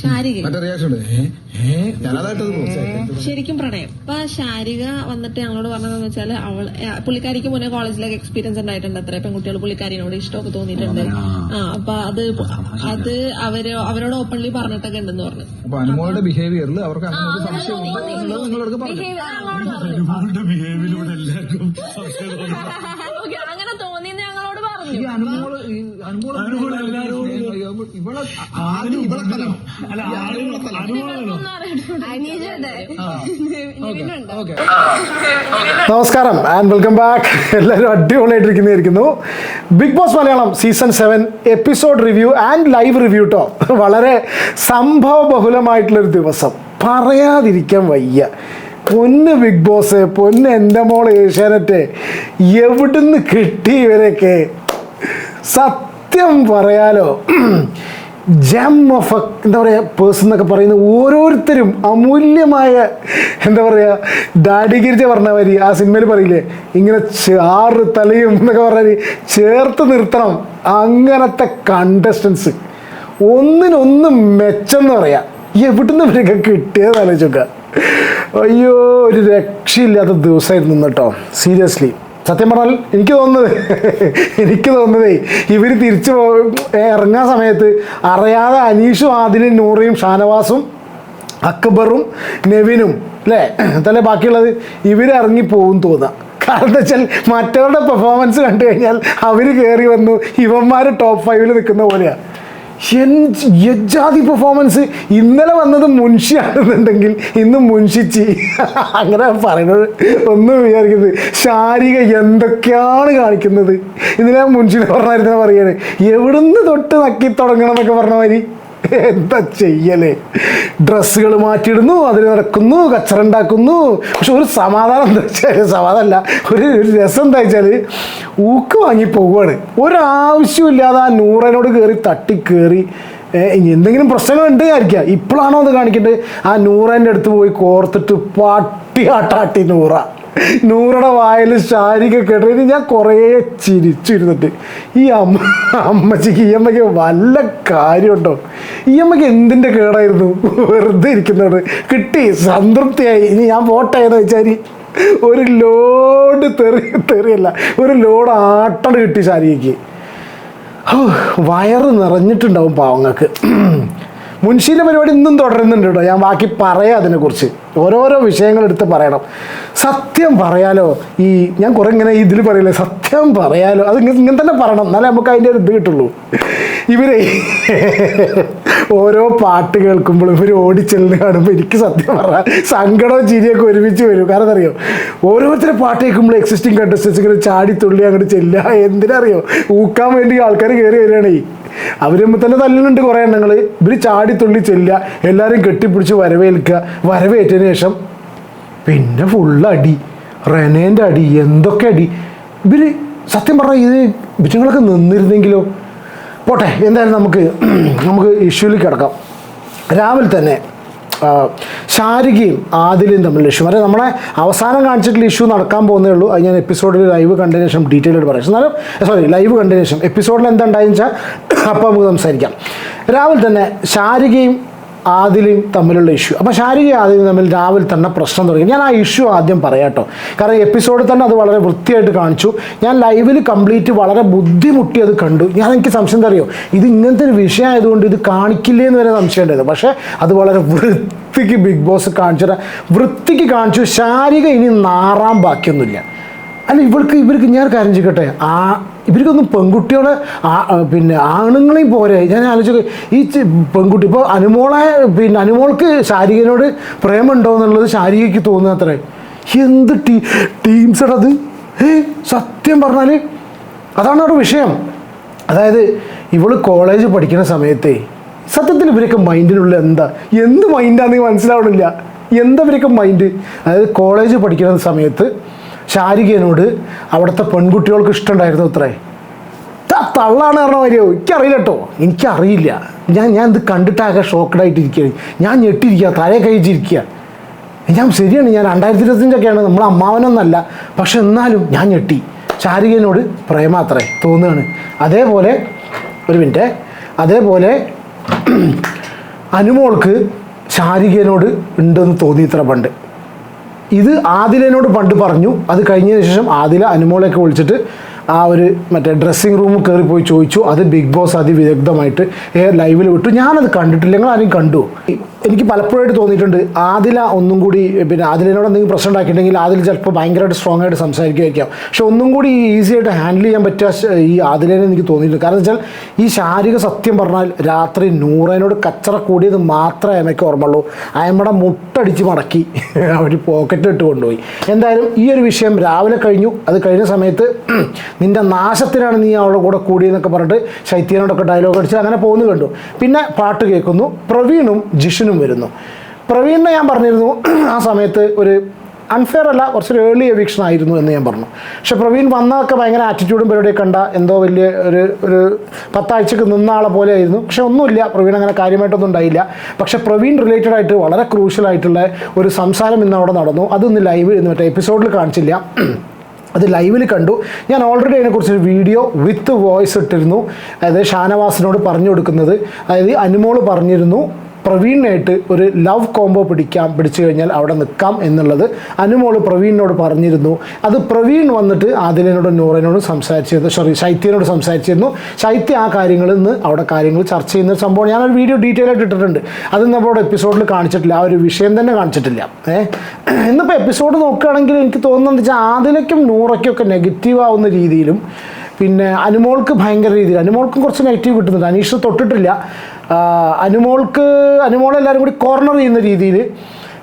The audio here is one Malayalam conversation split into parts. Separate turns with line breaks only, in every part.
ശാരിക ശരിക്കും പ്രണയം. ഇപ്പൊ ശാരിക വന്നിട്ട് ഞങ്ങളോട് പറഞ്ഞതെന്ന് വെച്ചാൽ അവൾ പുള്ളിക്കാരിക്ക് മുന്നേ കോളേജിലൊക്കെ എക്സ്പീരിയൻസ് ഉണ്ടായിട്ടുണ്ട് അത്ര. പെൺകുട്ടികൾ പുള്ളിക്കാരിനോട് ഇഷ്ടമൊക്കെ തോന്നിയിട്ടുണ്ട്. ആ. അപ്പൊ അത് അത് അവർ അവരോട് ഓപ്പൺലി പറഞ്ഞിട്ടൊക്കെ ഉണ്ടെന്ന് പറഞ്ഞു.
അപ്പൊ അനുമോളുടെ ബിഹേവിയറിൽ അവർക്ക് അങ്ങനെ ഒരു സംശയം ഉണ്ട് എന്നുള്ളത് നിങ്ങളോട് പറഞ്ഞു
അനുമോളുടെ ബിഹേവിയറിലൂടെ എല്ലാവർക്കും
ഓക്കേ, അങ്ങനെ തോന്നിയെന്ന് ഞങ്ങളോട് പറഞ്ഞു
ഈ അനുമോൾ ഈ അനുമോൾ
അനുമോൾ എല്ലാവരോടും
ഇവളെ ആദ്യം ഇവളെ തലം
നമസ്കാരം ആൻഡ് വെൽക്കം ബാക്ക് എല്ലാവരും അടിപൊളിയായിട്ടിരിക്കുന്നതായിരിക്കുന്നു. Big Boss Malayalam season seven episode review and live review കേട്ടോ വളരെ സംഭവ ബഹുലമായിട്ടുള്ളൊരു ദിവസം. പറയാതിരിക്കാൻ വയ്യ. പൊന്ന് ബിഗ് ബോസ് പൊന്ന് എന്റെ മോൾ ഏഷ്യാനെറ്റ് എവിടുന്ന് കിട്ടി ഇവരൊക്കെ സത്യം പറയാലോ ജം ഓഫ് എന്താ പറയുക പേഴ്സൺ എന്നൊക്കെ പറയുന്ന ഓരോരുത്തരും അമൂല്യമായ എന്താ പറയുക ഡാഡിഗിരിജ പറഞ്ഞ വരി ആ സിനിമയിൽ പറയില്ലേ ഇങ്ങനെ ആറ് തലയും എന്നൊക്കെ പറഞ്ഞാൽ ചേർത്ത് നിർത്തണം അങ്ങനത്തെ കണ്ടസ്റ്റൻസ് ഒന്നിനൊന്നും മെച്ചെന്ന് പറയാം. എവിടുന്ന് ഇവരൊക്കെ കിട്ടിയത് ആലോചിക്കുക അയ്യോ ഒരു രക്ഷയില്ലാത്ത ദിവസമായിരുന്നു കേട്ടോ. സീരിയസ്ലി സത്യം പറഞ്ഞാൽ എനിക്ക് തോന്നുന്നത് എനിക്ക് തോന്നുന്നതേ ഇവർ തിരിച്ചു പോ ഇറങ്ങാൻ സമയത്ത് അറിയാതെ അനീഷും ആദിലും നൂറയും ഷാനവാസും അക്ബറും നെവിനും അല്ലേ അതല്ലേ ബാക്കിയുള്ളത്? ഇവരിറങ്ങി പോകും തോന്നുക കാരണം എന്താ വെച്ചാൽ മറ്റവരുടെ പെർഫോമൻസ് കണ്ടു കഴിഞ്ഞാൽ അവർ കയറി വന്നു ഇവന്മാർ ടോപ്പ് ഫൈവിൽ നിൽക്കുന്ന പോലെയാണ് യജാതി പെർഫോമൻസ് ഇന്നലെ വന്നത് മുൻഷിയാണെന്നുണ്ടെങ്കിൽ ഇന്ന് മുൻഷിച്ചി. അങ്ങനെ പറയുന്നത് ഒന്നും വിചാരിക്കുന്നത് ശാരിക എന്തൊക്കെയാണ് കാണിക്കുന്നത്? ഇന്നലെ മുൻഷിനെ പറഞ്ഞായിരുന്നു പറയാണ്. എവിടുന്ന് തൊട്ട് നക്കി തുടങ്ങണം എന്നൊക്കെ പറഞ്ഞ മാതിരി. എന്താ ചെയ്യലേ? ഡ്രസ്സുകൾ മാറ്റിയിടുന്നു അതിൽ നടക്കുന്നു കച്ചറ ഉണ്ടാക്കുന്നു പക്ഷെ ഒരു സമാധാനം എന്താ വെച്ചാൽ സമാധാനമല്ല ഒരു രസം എന്താ വെച്ചാൽ ഊക്ക് വാങ്ങി പോവുകയാണ് ഒരാവശ്യമില്ലാതെ ആ നൂറനോട് കയറി തട്ടി കയറി ഇനി എന്തെങ്കിലും പ്രശ്നങ്ങൾ ഉണ്ട് വിചാരിക്കുക. ഇപ്പോഴാണോ അത് കാണിക്കേണ്ടത്? ആ നൂറന്റെ അടുത്ത് പോയി കോർത്തിട്ട് പാട്ടി ആട്ടാട്ടി നൂറ. നൂറുടെ വായിൽ ശാരിക കേട്ടിട്ട് ഞാൻ കുറേ ചിരിച്ചിരുന്നിട്ട്. ഈ അമ്മ അമ്മച്ചിക്ക് ഈ അമ്മയ്ക്ക് വല്ല കാര്യമുണ്ടോ? ഈ അമ്മയ്ക്ക് എന്തിന്റെ കേടായിരുന്നു? വെറുതെ ഇരിക്കുന്നത് കിട്ടി സംതൃപ്തിയായി. ഇനി ഞാൻ പോട്ടെ എന്ന് വെച്ചാൽ ഒരു ലോഡ് തെറി തെറിയല്ല ഒരു ലോഡ് ആട്ടം കിട്ടി ശാരിക്ക് വയറ് നിറഞ്ഞിട്ടുണ്ടാവും പാവങ്ങൾക്ക്. മുൻഷീന്റെ പരിപാടി ഇന്നും തുടരുന്നുണ്ട് കേട്ടോ. ഞാൻ ബാക്കി പറയാം അതിനെക്കുറിച്ച്. ഓരോരോ വിഷയങ്ങൾ എടുത്ത് പറയണം. സത്യം പറയാലോ ഈ ഞാൻ കുറേ ഇങ്ങനെ ഇതിൽ പറയില്ലേ സത്യം പറയാലോ അത് ഇങ്ങനെ തന്നെ പറയണം. എന്നാലേ നമുക്ക് അതിന്റെ ഒരു ഇത് കിട്ടുള്ളൂ. ഇവരെ ഓരോ പാട്ട് കേൾക്കുമ്പോഴും ഇവർ ഓടിച്ചെല്ലുന്ന കാണുമ്പോൾ എനിക്ക് സത്യം പറഞ്ഞാൽ സങ്കടവും ചിരിയൊക്കെ ഒരുമിച്ച് വരും. കാരണം അറിയോ ഓരോരുത്തരെ പാട്ട് കേൾക്കുമ്പോൾ എക്സിസ്റ്റിംഗ് കണ്ടസ്റ്റൻസ് ഇങ്ങനെ ചാടി തുള്ളി അങ്ങോട്ട് ചെല്ലുക. എന്തിനറിയോ? ഊക്കാൻ വേണ്ടി ആൾക്കാർ കയറി വരികയാണ്. ഈ അവർ തന്നെ തല്ലുന്നുണ്ട് കുറേ എണ്ണങ്ങൾ ഇവർ ചാടി തുള്ളി ചെല്ലുക. എല്ലാവരും കെട്ടിപ്പിടിച്ച് വരവേൽക്കുക. വരവേറ്റതിന് ശേഷം പിന്നെ ഫുള്ള് അടി. റെനേന്റെ അടി. എന്തൊക്കെ അടി. ഇവർ സത്യം പറഞ്ഞാൽ ഇത് വിജയങ്ങളൊക്കെ നിന്നിരുന്നെങ്കിലോ? പോട്ടെ എന്തായാലും നമുക്ക് നമുക്ക് ഇഷ്യൂവിൽ കിടക്കാം. രാവിലെ തന്നെ ശാരികയും ആദിലും തമ്മിലുള്ള ഇഷ്യൂ അതായത് നമ്മളെ അവസാനം കാണിച്ചിട്ടുള്ള ഇഷ്യൂ നടക്കാൻ പോകുന്നേ ഉള്ളൂ. അത് ഞാൻ എപ്പിസോഡിൽ ലൈവ് കണ്ടതിന് ഡീറ്റെയിൽ ആയിട്ട് പറയാം. എന്നാലും സോറി ലൈവ് കണ്ടതിന് എപ്പിസോഡിൽ എന്താ ഉണ്ടായെന്ന് വെച്ചാൽ അപ്പോൾ നമുക്ക് സംസാരിക്കാം. രാവിലെ തന്നെ ശാരികയും ആദിലും തമ്മിലുള്ള ഇഷ്യൂ അപ്പോൾ ശാരീരിക ആദിലും തമ്മിൽ രാവിലെ തന്നെ പ്രശ്നം തുടങ്ങി. ഞാൻ ആ ഇഷ്യൂ ആദ്യം പറയാട്ടോ കാരണം എപ്പിസോഡിൽ തന്നെ അത് വളരെ വൃത്തിയായിട്ട് കാണിച്ചു. ഞാൻ ലൈവിൽ കംപ്ലീറ്റ് വളരെ ബുദ്ധിമുട്ടി അത് കണ്ടു. ഞാൻ എനിക്ക് സംശയം അറിയോ? ഇത് ഇങ്ങനത്തെ ഒരു വിഷയം ആയതുകൊണ്ട് ഇത് കാണിക്കില്ലേ എന്ന് വരെ സംശയം ഉണ്ടായിരുന്നു. പക്ഷേ അത് വളരെ വൃത്തിക്ക് ബിഗ് ബോസ് കാണിച്ചിട്ട് വൃത്തിക്ക് കാണിച്ചു. ശാരിക ഇനി നാറാൻ ബാക്കിയൊന്നുമില്ല. അല്ല ഇവർക്ക് ഇവർക്ക് ഞാൻ കാര്യം ചെയ്യട്ടെ? ആ ഇവർക്കൊന്നും പെൺകുട്ടികളെ പിന്നെ ആണുങ്ങളെയും പോരെ ഞാൻ ആലോചിച്ചു ഈ പെൺകുട്ടി ഇപ്പോൾ അനുമോളെ പിന്നെ അനുമോൾക്ക് ശാരികനോട് പ്രേമുണ്ടോ എന്നുള്ളത് ശാരികയ്ക്ക് തോന്നുന്ന അത്രേ. എന്ത് ടീ ടീംസടത് സത്യം പറഞ്ഞാൽ അതാണ് അവിടെ വിഷയം. അതായത് ഇവൾ കോളേജ് പഠിക്കുന്ന സമയത്തെ സത്യത്തിൽ ഇവരൊക്കെ മൈൻഡിനുള്ളിൽ എന്താ? എന്ത് മൈൻഡാണെന്ന് മനസ്സിലാവണില്ല. എന്താ ഇവരൊക്കെ മൈൻഡ് അതായത് കോളേജ് പഠിക്കുന്ന സമയത്ത് ശാരികനോട് അവിടുത്തെ പെൺകുട്ടികൾക്ക് ഇഷ്ടമുണ്ടായിരുന്നു അത്രേ. തള്ളാണ് പറഞ്ഞ മാതിരിയോ എനിക്കറിയില്ല കേട്ടോ എനിക്കറിയില്ല. ഞാൻ ഞാൻ ഇത് കണ്ടിട്ടാകെ ഷോക്കഡായിട്ടിരിക്കുകയാണ് ഞാൻ ഞെട്ടിരിക്കുക തലയെ കഴിച്ചിരിക്കുക ഞാൻ ശരിയാണ്. ഞാൻ രണ്ടായിരത്തി ഇരുപത്തഞ്ചൊക്കെയാണ് നമ്മൾ അമ്മാവനൊന്നല്ല. പക്ഷെ എന്നാലും ഞാൻ ഞെട്ടി. ശാരികനോട് പ്രേമാത്രേ തോന്നുകയാണ്. അതേപോലെ ഒരു മിനിറ്റ്. അതേപോലെ അനുമോൾക്ക് ശാരികനോട് ഉണ്ടെന്ന് തോന്നി ഇത്ര പണ്ട്. ഇത് ആദിലനോട് പണ്ട് പറഞ്ഞു. അത് കഴിഞ്ഞതിന് ശേഷം ആദില അനുമോളെയൊക്കെ വിളിച്ചിട്ട് ആ ഒരു മറ്റേ ഡ്രസ്സിങ് റൂമിൽ കയറി പോയി ചോദിച്ചു. അത് ബിഗ് ബോസ് അതിവിദഗ്ധമായിട്ട് ലൈവിൽ വിട്ടു. ഞാനത് കണ്ടിട്ടില്ല. നിങ്ങൾ ആരും കണ്ടു? എനിക്ക് പലപ്പോഴായിട്ട് തോന്നിയിട്ടുണ്ട് ആദില ഒന്നും കൂടി പിന്നെ ആദിലിനോട് എന്തെങ്കിലും പ്രശ്നം ഉണ്ടാക്കിയിട്ടുണ്ടെങ്കിൽ ആദിൽ ചിലപ്പോൾ ഭയങ്കരമായിട്ട് സ്ട്രോങ് ആയിട്ട് സംസാരിക്കുമായിരിക്കാം. പക്ഷെ ഒന്നും കൂടി ഈസി ആയിട്ട് ഹാൻഡിൽ ചെയ്യാൻ പറ്റുക ഈ ആദിലേനെ എനിക്ക് തോന്നിയിട്ടുണ്ട്. കാരണം വെച്ചാൽ ഈ ശാരീരിക സത്യം പറഞ്ഞാൽ രാത്രി നൂറേനോട് കച്ചറ കൂടിയത് മാത്രമേ അമ്മയ്ക്ക് ഓർമ്മയുള്ളൂ. അയമ്മടെ മുട്ടടിച്ച് മടക്കി അവർ പോക്കറ്റ് ഇട്ട് കൊണ്ടുപോയി. എന്തായാലും ഈ ഒരു വിഷയം രാവിലെ കഴിഞ്ഞു. അത് കഴിഞ്ഞ സമയത്ത് നിന്റെ നാശത്തിനാണ് നീ അവളുടെ കൂടെ കൂടിയെന്നൊക്കെ പറഞ്ഞിട്ട് ശൈത്യനോടൊക്കെ ഡയലോഗ് അടിച്ച് അങ്ങനെ പോകുന്നു കണ്ടു. പിന്നെ പാട്ട് കേൾക്കുന്നു. പ്രവീണും ജിഷനും വരുന്നു. പ്രവീണിനെ ഞാൻ പറഞ്ഞിരുന്നു ആ സമയത്ത് ഒരു അൺഫെയർ അല്ല കുറച്ചൊരു ഏർലി എവിക്ഷൻ ആയിരുന്നു എന്ന് ഞാൻ പറഞ്ഞു. പക്ഷെ പ്രവീൺ വന്നതൊക്കെ ഭയങ്കര ആറ്റിറ്റ്യൂഡും പരിപാടിയൊക്കെ കണ്ട എന്തോ വലിയ ഒരു ഒരു പത്താഴ്ചക്ക് നിന്ന ആളെ പോലെ ആയിരുന്നു. പക്ഷെ ഒന്നുമില്ല പ്രവീൺ അങ്ങനെ കാര്യമായിട്ടൊന്നും ഉണ്ടായില്ല. പക്ഷെ പ്രവീൺ റിലേറ്റഡ് ആയിട്ട് വളരെ ക്രൂഷ്യൽ ആയിട്ടുള്ള ഒരു സംസാരം ഇന്ന് അവിടെ നടന്നു. അതൊന്ന് ലൈവ് മറ്റേ എപ്പിസോഡിൽ കാണിച്ചില്ല. അത് ലൈവിൽ കണ്ടു. ഞാൻ ഓൾറെഡി അതിനെക്കുറിച്ച് ഒരു വീഡിയോ വിത്ത് വോയിസ് ഇട്ടിരുന്നു. അതായത് ഷാനവാസിനോട് പറഞ്ഞു കൊടുക്കുന്നത്. അതായത് അനുമോൾ പറഞ്ഞിരുന്നു. പ്രവീണിനായിട്ട് ഒരു ലവ് കോംബോ പിടിക്കാം പിടിച്ചു കഴിഞ്ഞാൽ അവിടെ നിൽക്കാം എന്നുള്ളത് അനുമോൾ പ്രവീണിനോട് പറഞ്ഞിരുന്നു. അത് പ്രവീൺ വന്നിട്ട് ആദിലിനോടും നൂറിനോടും സംസാരിച്ചിരുന്നു. സോറി ശൈത്യനോട് സംസാരിച്ചിരുന്നു. ശൈത്യ ആ കാര്യങ്ങളിൽ നിന്ന് അവിടെ കാര്യങ്ങൾ ചർച്ച ചെയ്യുന്ന ഒരു സംഭവം ഞാനൊരു വീഡിയോ ഡീറ്റെയിൽ ആയിട്ട് ഇട്ടിട്ടുണ്ട്. അത് നമ്മളോട് എപ്പിസോഡിൽ കാണിച്ചിട്ടില്ല. ആ ഒരു വിഷയം തന്നെ കാണിച്ചിട്ടില്ല. ഏഹ് ഇന്നിപ്പോൾ എപ്പിസോഡ് നോക്കുകയാണെങ്കിൽ എനിക്ക് തോന്നുന്നത് വെച്ചാൽ ആദിലയ്ക്കും നൂറയ്ക്കൊക്കെ നെഗറ്റീവ് ആവുന്ന രീതിയിലും പിന്നെ അനുമോൾക്ക് ഭയങ്കര രീതിയിൽ അനുമോൾക്കും കുറച്ച് നെഗറ്റീവ് കിട്ടുന്നുണ്ട്. അനീഷ് തൊട്ടിട്ടില്ല. അനുമോൾക്ക് അനുമോൾ എല്ലാവരും കൂടി കോർണർ ചെയ്യുന്ന രീതിയിൽ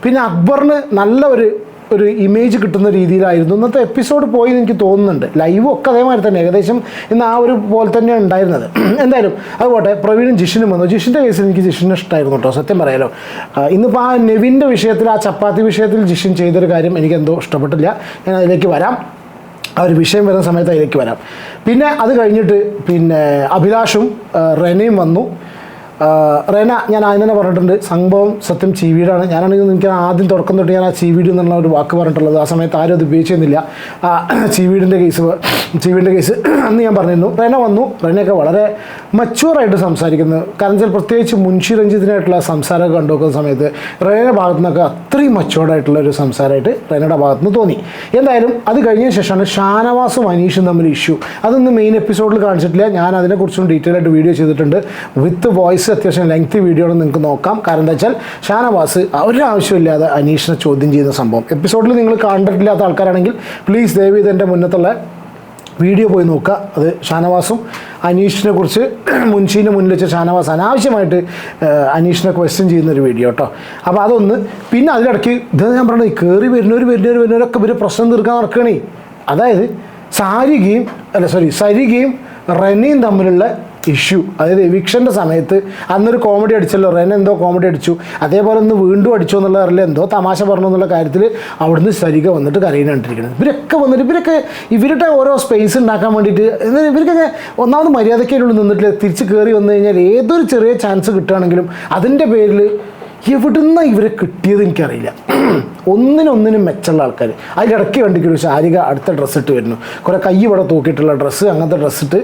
പിന്നെ അക്ബറിന് നല്ല ഒരു ഒരു ഇമേജ് കിട്ടുന്ന രീതിയിലായിരുന്നു. ഇന്നത്തെ എപ്പിസോഡ് പോയി എനിക്ക് തോന്നുന്നുണ്ട്. ലൈവ് ഒക്കെ അതേമാതിരി തന്നെ. ഏകദേശം ഇന്ന് ആ ഒരു പോലെ തന്നെയാണ് ഉണ്ടായിരുന്നത്. എന്തായാലും അതുപോട്ടെ പ്രവീണും ജിഷിനും വന്നു. ജിഷിന്റെ കേസിൽ എനിക്ക് ജിഷിനെ ഇഷ്ടമായിരുന്നു കേട്ടോ. സത്യം പറയാലോ. ഇന്നിപ്പോൾ ആ നെവിന്റെ വിഷയത്തിൽ ആ ചപ്പാത്തി വിഷയത്തിൽ ജിഷിൻ ചെയ്തൊരു കാര്യം എനിക്ക് എന്തോ ഇഷ്ടപ്പെട്ടില്ല. ഞാൻ അതിലേക്ക് വരാം. ആ ഒരു വിഷയം വരുന്ന സമയത്ത് അതിലേക്ക് വരാം. പിന്നെ അത് കഴിഞ്ഞിട്ട് പിന്നെ അഭിലാഷും റെനയും വന്നു. റെന ഞാൻ ആദ്യം തന്നെ പറഞ്ഞിട്ടുണ്ട് സംഭവം സത്യം ചി വീടാണ് ഞാനാണെങ്കിൽ എനിക്ക് ആദ്യം തുറക്കം തൊട്ട് ഞാൻ ആ ചി വീട് എന്നുള്ള ഒരു വാക്ക് പറഞ്ഞിട്ടുള്ളത്. ആ സമയത്ത് ആരും അത് ഉപയോഗിച്ചിരുന്നില്ല. ആ ചി വീടിന്റെ കേസ് ചി വീടിന്റെ കേസ് അന്ന് ഞാൻ പറഞ്ഞിരുന്നു. റെന വന്നു. റെനയൊക്കെ വളരെ മച്ചുവറായിട്ട് സംസാരിക്കുന്നത് കാരണം വെച്ചാൽ പ്രത്യേകിച്ച് മുൻഷി രഞ്ജിത്തിനായിട്ടുള്ള സംസാരമൊക്കെ കണ്ടുവെക്കുന്ന സമയത്ത് റെനയുടെ ഭാഗത്തു നിന്നൊക്കെ അത്രയും മച്ചുവേർഡായിട്ടുള്ള ഒരു സംസാരമായിട്ട് റെനയുടെ ഭാഗത്തു നിന്ന് തോന്നി. എന്തായാലും അത് കഴിഞ്ഞ ശേഷമാണ് ഷാനവാസും അനീഷും തമ്മിൽ ഇഷ്യൂ അതൊന്നും മെയിൻ എപ്പിസോഡിൽ കാണിച്ചിട്ടില്ല. ഞാൻ അതിനെക്കുറിച്ചും ഡീറ്റെയിൽ ആയിട്ട് വീഡിയോ ചെയ്തിട്ടുണ്ട്. വിത്ത് വോയിസ് അത്യാവശ്യം ലെങ്തി വീഡിയോ നിങ്ങൾക്ക് നോക്കാം. കാരണം എന്താ വെച്ചാൽ ഷാനവാസ് ഒരാവശ്യമില്ലാതെ അനീഷിനെ ചോദ്യം ചെയ്യുന്ന സംഭവം. എപ്പിസോഡിൽ നിങ്ങൾ കണ്ടിട്ടില്ലാത്ത ആൾക്കാരാണെങ്കിൽ പ്ലീസ് ദയവ് ഇത് എന്റെ മുന്നത്തുള്ള വീഡിയോ പോയി നോക്കുക. അത് ഷാനവാസും അനീഷിനെ കുറിച്ച് മുൻഷീന്റെ മുന്നിൽ വെച്ച് ഷാനവാസ് അനാവശ്യമായിട്ട് അനീഷിനെ ക്വസ്റ്റ്യൻ ചെയ്യുന്ന ഒരു വീഡിയോ കേട്ടോ അപ്പോൾ അതൊന്ന് പിന്നെ അതിലിടയ്ക്ക് ഇത് ഞാൻ പറഞ്ഞത് കയറി വരുന്നവർ വരുന്നവർ വരുന്നവരൊക്കെ ഇവർ പ്രശ്നം തീർക്കാൻ നടക്കണേ. അതായത് സാരികയും അല്ല സോറി സരികയും റെനയും തമ്മിലുള്ള ഇഷ്യൂ അതായത് എവിക്ഷന്റെ സമയത്ത് അന്നൊരു കോമഡി അടിച്ചല്ലോ. റെന എന്തോ കോമഡി അടിച്ചു. അതേപോലെ ഒന്ന് വീണ്ടും അടിച്ചു എന്നുള്ള അറിയില്ല. എന്തോ തമാശ പറഞ്ഞു എന്നുള്ള കാര്യത്തിൽ അവിടുന്ന് സരിക വന്നിട്ട് കരയിന് കണ്ടിരിക്കുന്നത്. ഇവരൊക്കെ വന്നിട്ട് ഇവരൊക്കെ ഇവരുടെ ഓരോ സ്പേസ് ഉണ്ടാക്കാൻ വേണ്ടിയിട്ട് ഇവർക്കൊക്കെ ഒന്നാമത് മര്യാദയ്ക്കുള്ളിൽ നിന്നിട്ട് തിരിച്ച് കയറി വന്നു കഴിഞ്ഞാൽ ഏതൊരു ചെറിയ ചാൻസ് കിട്ടുകയാണെങ്കിലും അതിന്റെ പേരിൽ എവിടുന്ന ഇവരെ കിട്ടിയത് എനിക്കറിയില്ല. ഒന്നിനൊന്നിനും മെച്ചമുള്ള ആൾക്കാർ അതിലിടയ്ക്ക് കണ്ടിക്കൊരു ശാരിക അടുത്ത ഡ്രസ്സ് ഇട്ട് വരുന്നു. കുറേ കൈ ഇവിടെ തൂക്കിയിട്ടുള്ള ഡ്രസ്സ് അങ്ങനത്തെ ഡ്രസ്സ് ഇട്ട്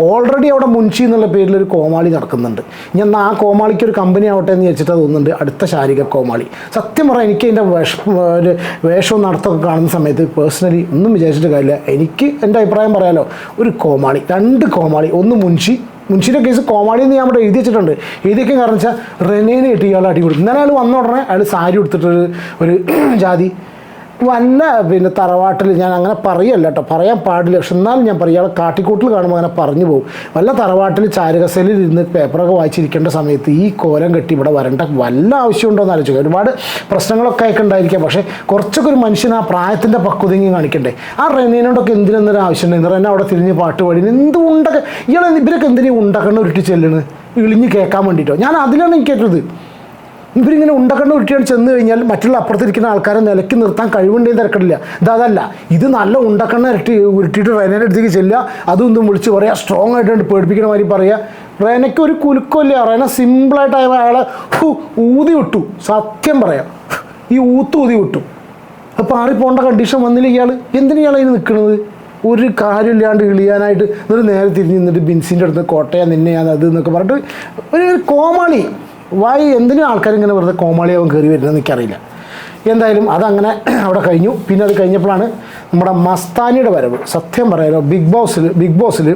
ഓൾറെഡി അവിടെ മുൻഷി എന്നുള്ള പേരിൽ ഒരു കോമാളി നടക്കുന്നുണ്ട്. ഞാൻ ആ കോമാളിക്ക് ഒരു കമ്പനി ആവട്ടെ എന്ന് വെച്ചിട്ട് തോന്നുന്നുണ്ട് അടുത്ത ശാരിക കോമാളി. സത്യം പറഞ്ഞാൽ എനിക്ക് അതിന്റെ വേഷം ഒരു വേഷവും നടത്തമൊക്കെ കാണുന്ന സമയത്ത് പേഴ്സണലി ഒന്നും വിചാരിച്ചിട്ട് കാര്യമില്ല. എനിക്ക് എന്റെ അഭിപ്രായം പറയാലോ ഒരു കോമാളി രണ്ട് കോമാളി ഒന്ന് മുൻഷി മുൻഷിന്റെ കേസ് കോമാളി എന്ന് ഞാൻ അവിടെ എഴുതി വെച്ചിട്ടുണ്ട്. എഴുതിയൊക്കെ കാരണം വെച്ചാൽ റെനേനെ കിട്ടി ഇയാൾ കൊടുക്കും ഇന്നലെ അയാൾ വന്ന ഉടനെ അയാൾ സാരി എടുത്തിട്ടൊരു ഒരു ജാതി വല്ല പിന്നെ തറവാട്ടിൽ ഞാൻ അങ്ങനെ പറയല്ല കേട്ടോ. പറയാൻ പാടില്ല. പക്ഷെ എന്നാലും ഞാൻ പറയും കാട്ടിക്കൂട്ടിൽ കാണുമ്പോൾ അങ്ങനെ പറഞ്ഞു പോകും. വല്ല തറവാട്ടിൽ ചാരകസേലിൽ ഇരുന്ന് പേപ്പറൊക്കെ വായിച്ചിരിക്കേണ്ട സമയത്ത് ഈ കോലം കെട്ടി ഇവിടെ വരേണ്ട വല്ല ആവശ്യമുണ്ടോ എന്ന് ആലോചിക്കുക. ഒരുപാട് പ്രശ്നങ്ങളൊക്കെ ആയിട്ട് ഉണ്ടായിരിക്കാം. പക്ഷേ കുറച്ചൊക്കെ ഒരു മനുഷ്യൻ ആ പ്രായത്തിന്റെ പക്വതയും കാണിക്കണ്ടേ. ആ റെനീനോടൊക്കെ എന്തിനെന്നൊരു ആവശ്യമുണ്ട്? റെന അവിടെ തിരിഞ്ഞ് പാട്ട് പാടി എന്ത് ഉണ്ടൊക്കെ? ഇയാളെ ഇവരൊക്കെ എന്തിനാ ഉണ്ടക്കണ്ണ ഉരുട്ടി ചെല്ലണ് ഇളിഞ്ഞ് കേൾക്കാൻ വേണ്ടിയിട്ടോ ഞാൻ അതിലാണ് എനിക്ക് കേട്ടത്. ഇവരിങ്ങനെ ഉണ്ടക്കണ്ണ ഉരുട്ടിയാണ് ചെന്ന് കഴിഞ്ഞാൽ മറ്റുള്ള അപ്പുറത്തിരിക്കുന്ന ആൾക്കാരെ നിലയ്ക്ക് നിർത്താൻ കഴിവുണ്ടെന്ന് തിരക്കില്ല ഇതല്ല ഇത് നല്ല ഉണ്ടക്കണ്ണ ഇരട്ടി ഉരുട്ടിയിട്ട് റേനയുടെ അടുത്തേക്ക് ചെല്ലുക. അതും ഇതും വിളിച്ച് പറയുക സ്ട്രോങ് ആയിട്ട് പേടിപ്പിക്കണ മാതിരി പറയുക റേനയ്ക്ക് ഒരു കുലുക്കമില്ല. റേന സിമ്പിളായിട്ട് അയാളെ ഊതി വിട്ടു. സത്യം പറയാം. ഈ ഊത്ത് ഊതി വിട്ടു. അപ്പോൾ ആറിപ്പോണ്ട കണ്ടീഷൻ വന്നില്ല ഇയാൾ എന്തിനു ഇയാൾ അതിന് നിൽക്കുന്നത് ഒരു കാര്യമില്ലാണ്ട് ഇളിയാനായിട്ട് എന്നിട്ട് നേരെ തിരിഞ്ഞ് നിന്നിട്ട് ബിൻസിന്റെ അടുത്ത് കോട്ടയം നിന്നെ ഞാൻ അത് എന്നൊക്കെ പറഞ്ഞിട്ട് ഒരു കോമാളി. വായി എന്തിനും ആൾക്കാർ ഇങ്ങനെ വെറുതെ കോമാളിയാവും കയറി വരുന്നത് എനിക്കറിയില്ല. എന്തായാലും അതങ്ങനെ അവിടെ കഴിഞ്ഞു. പിന്നെ അത് കഴിഞ്ഞപ്പോഴാണ് നമ്മുടെ മസ്താനിയുടെ വരവ്. സത്യം പറയാലോ ബിഗ് ബോസിൽ ബിഗ് ബോസിൽ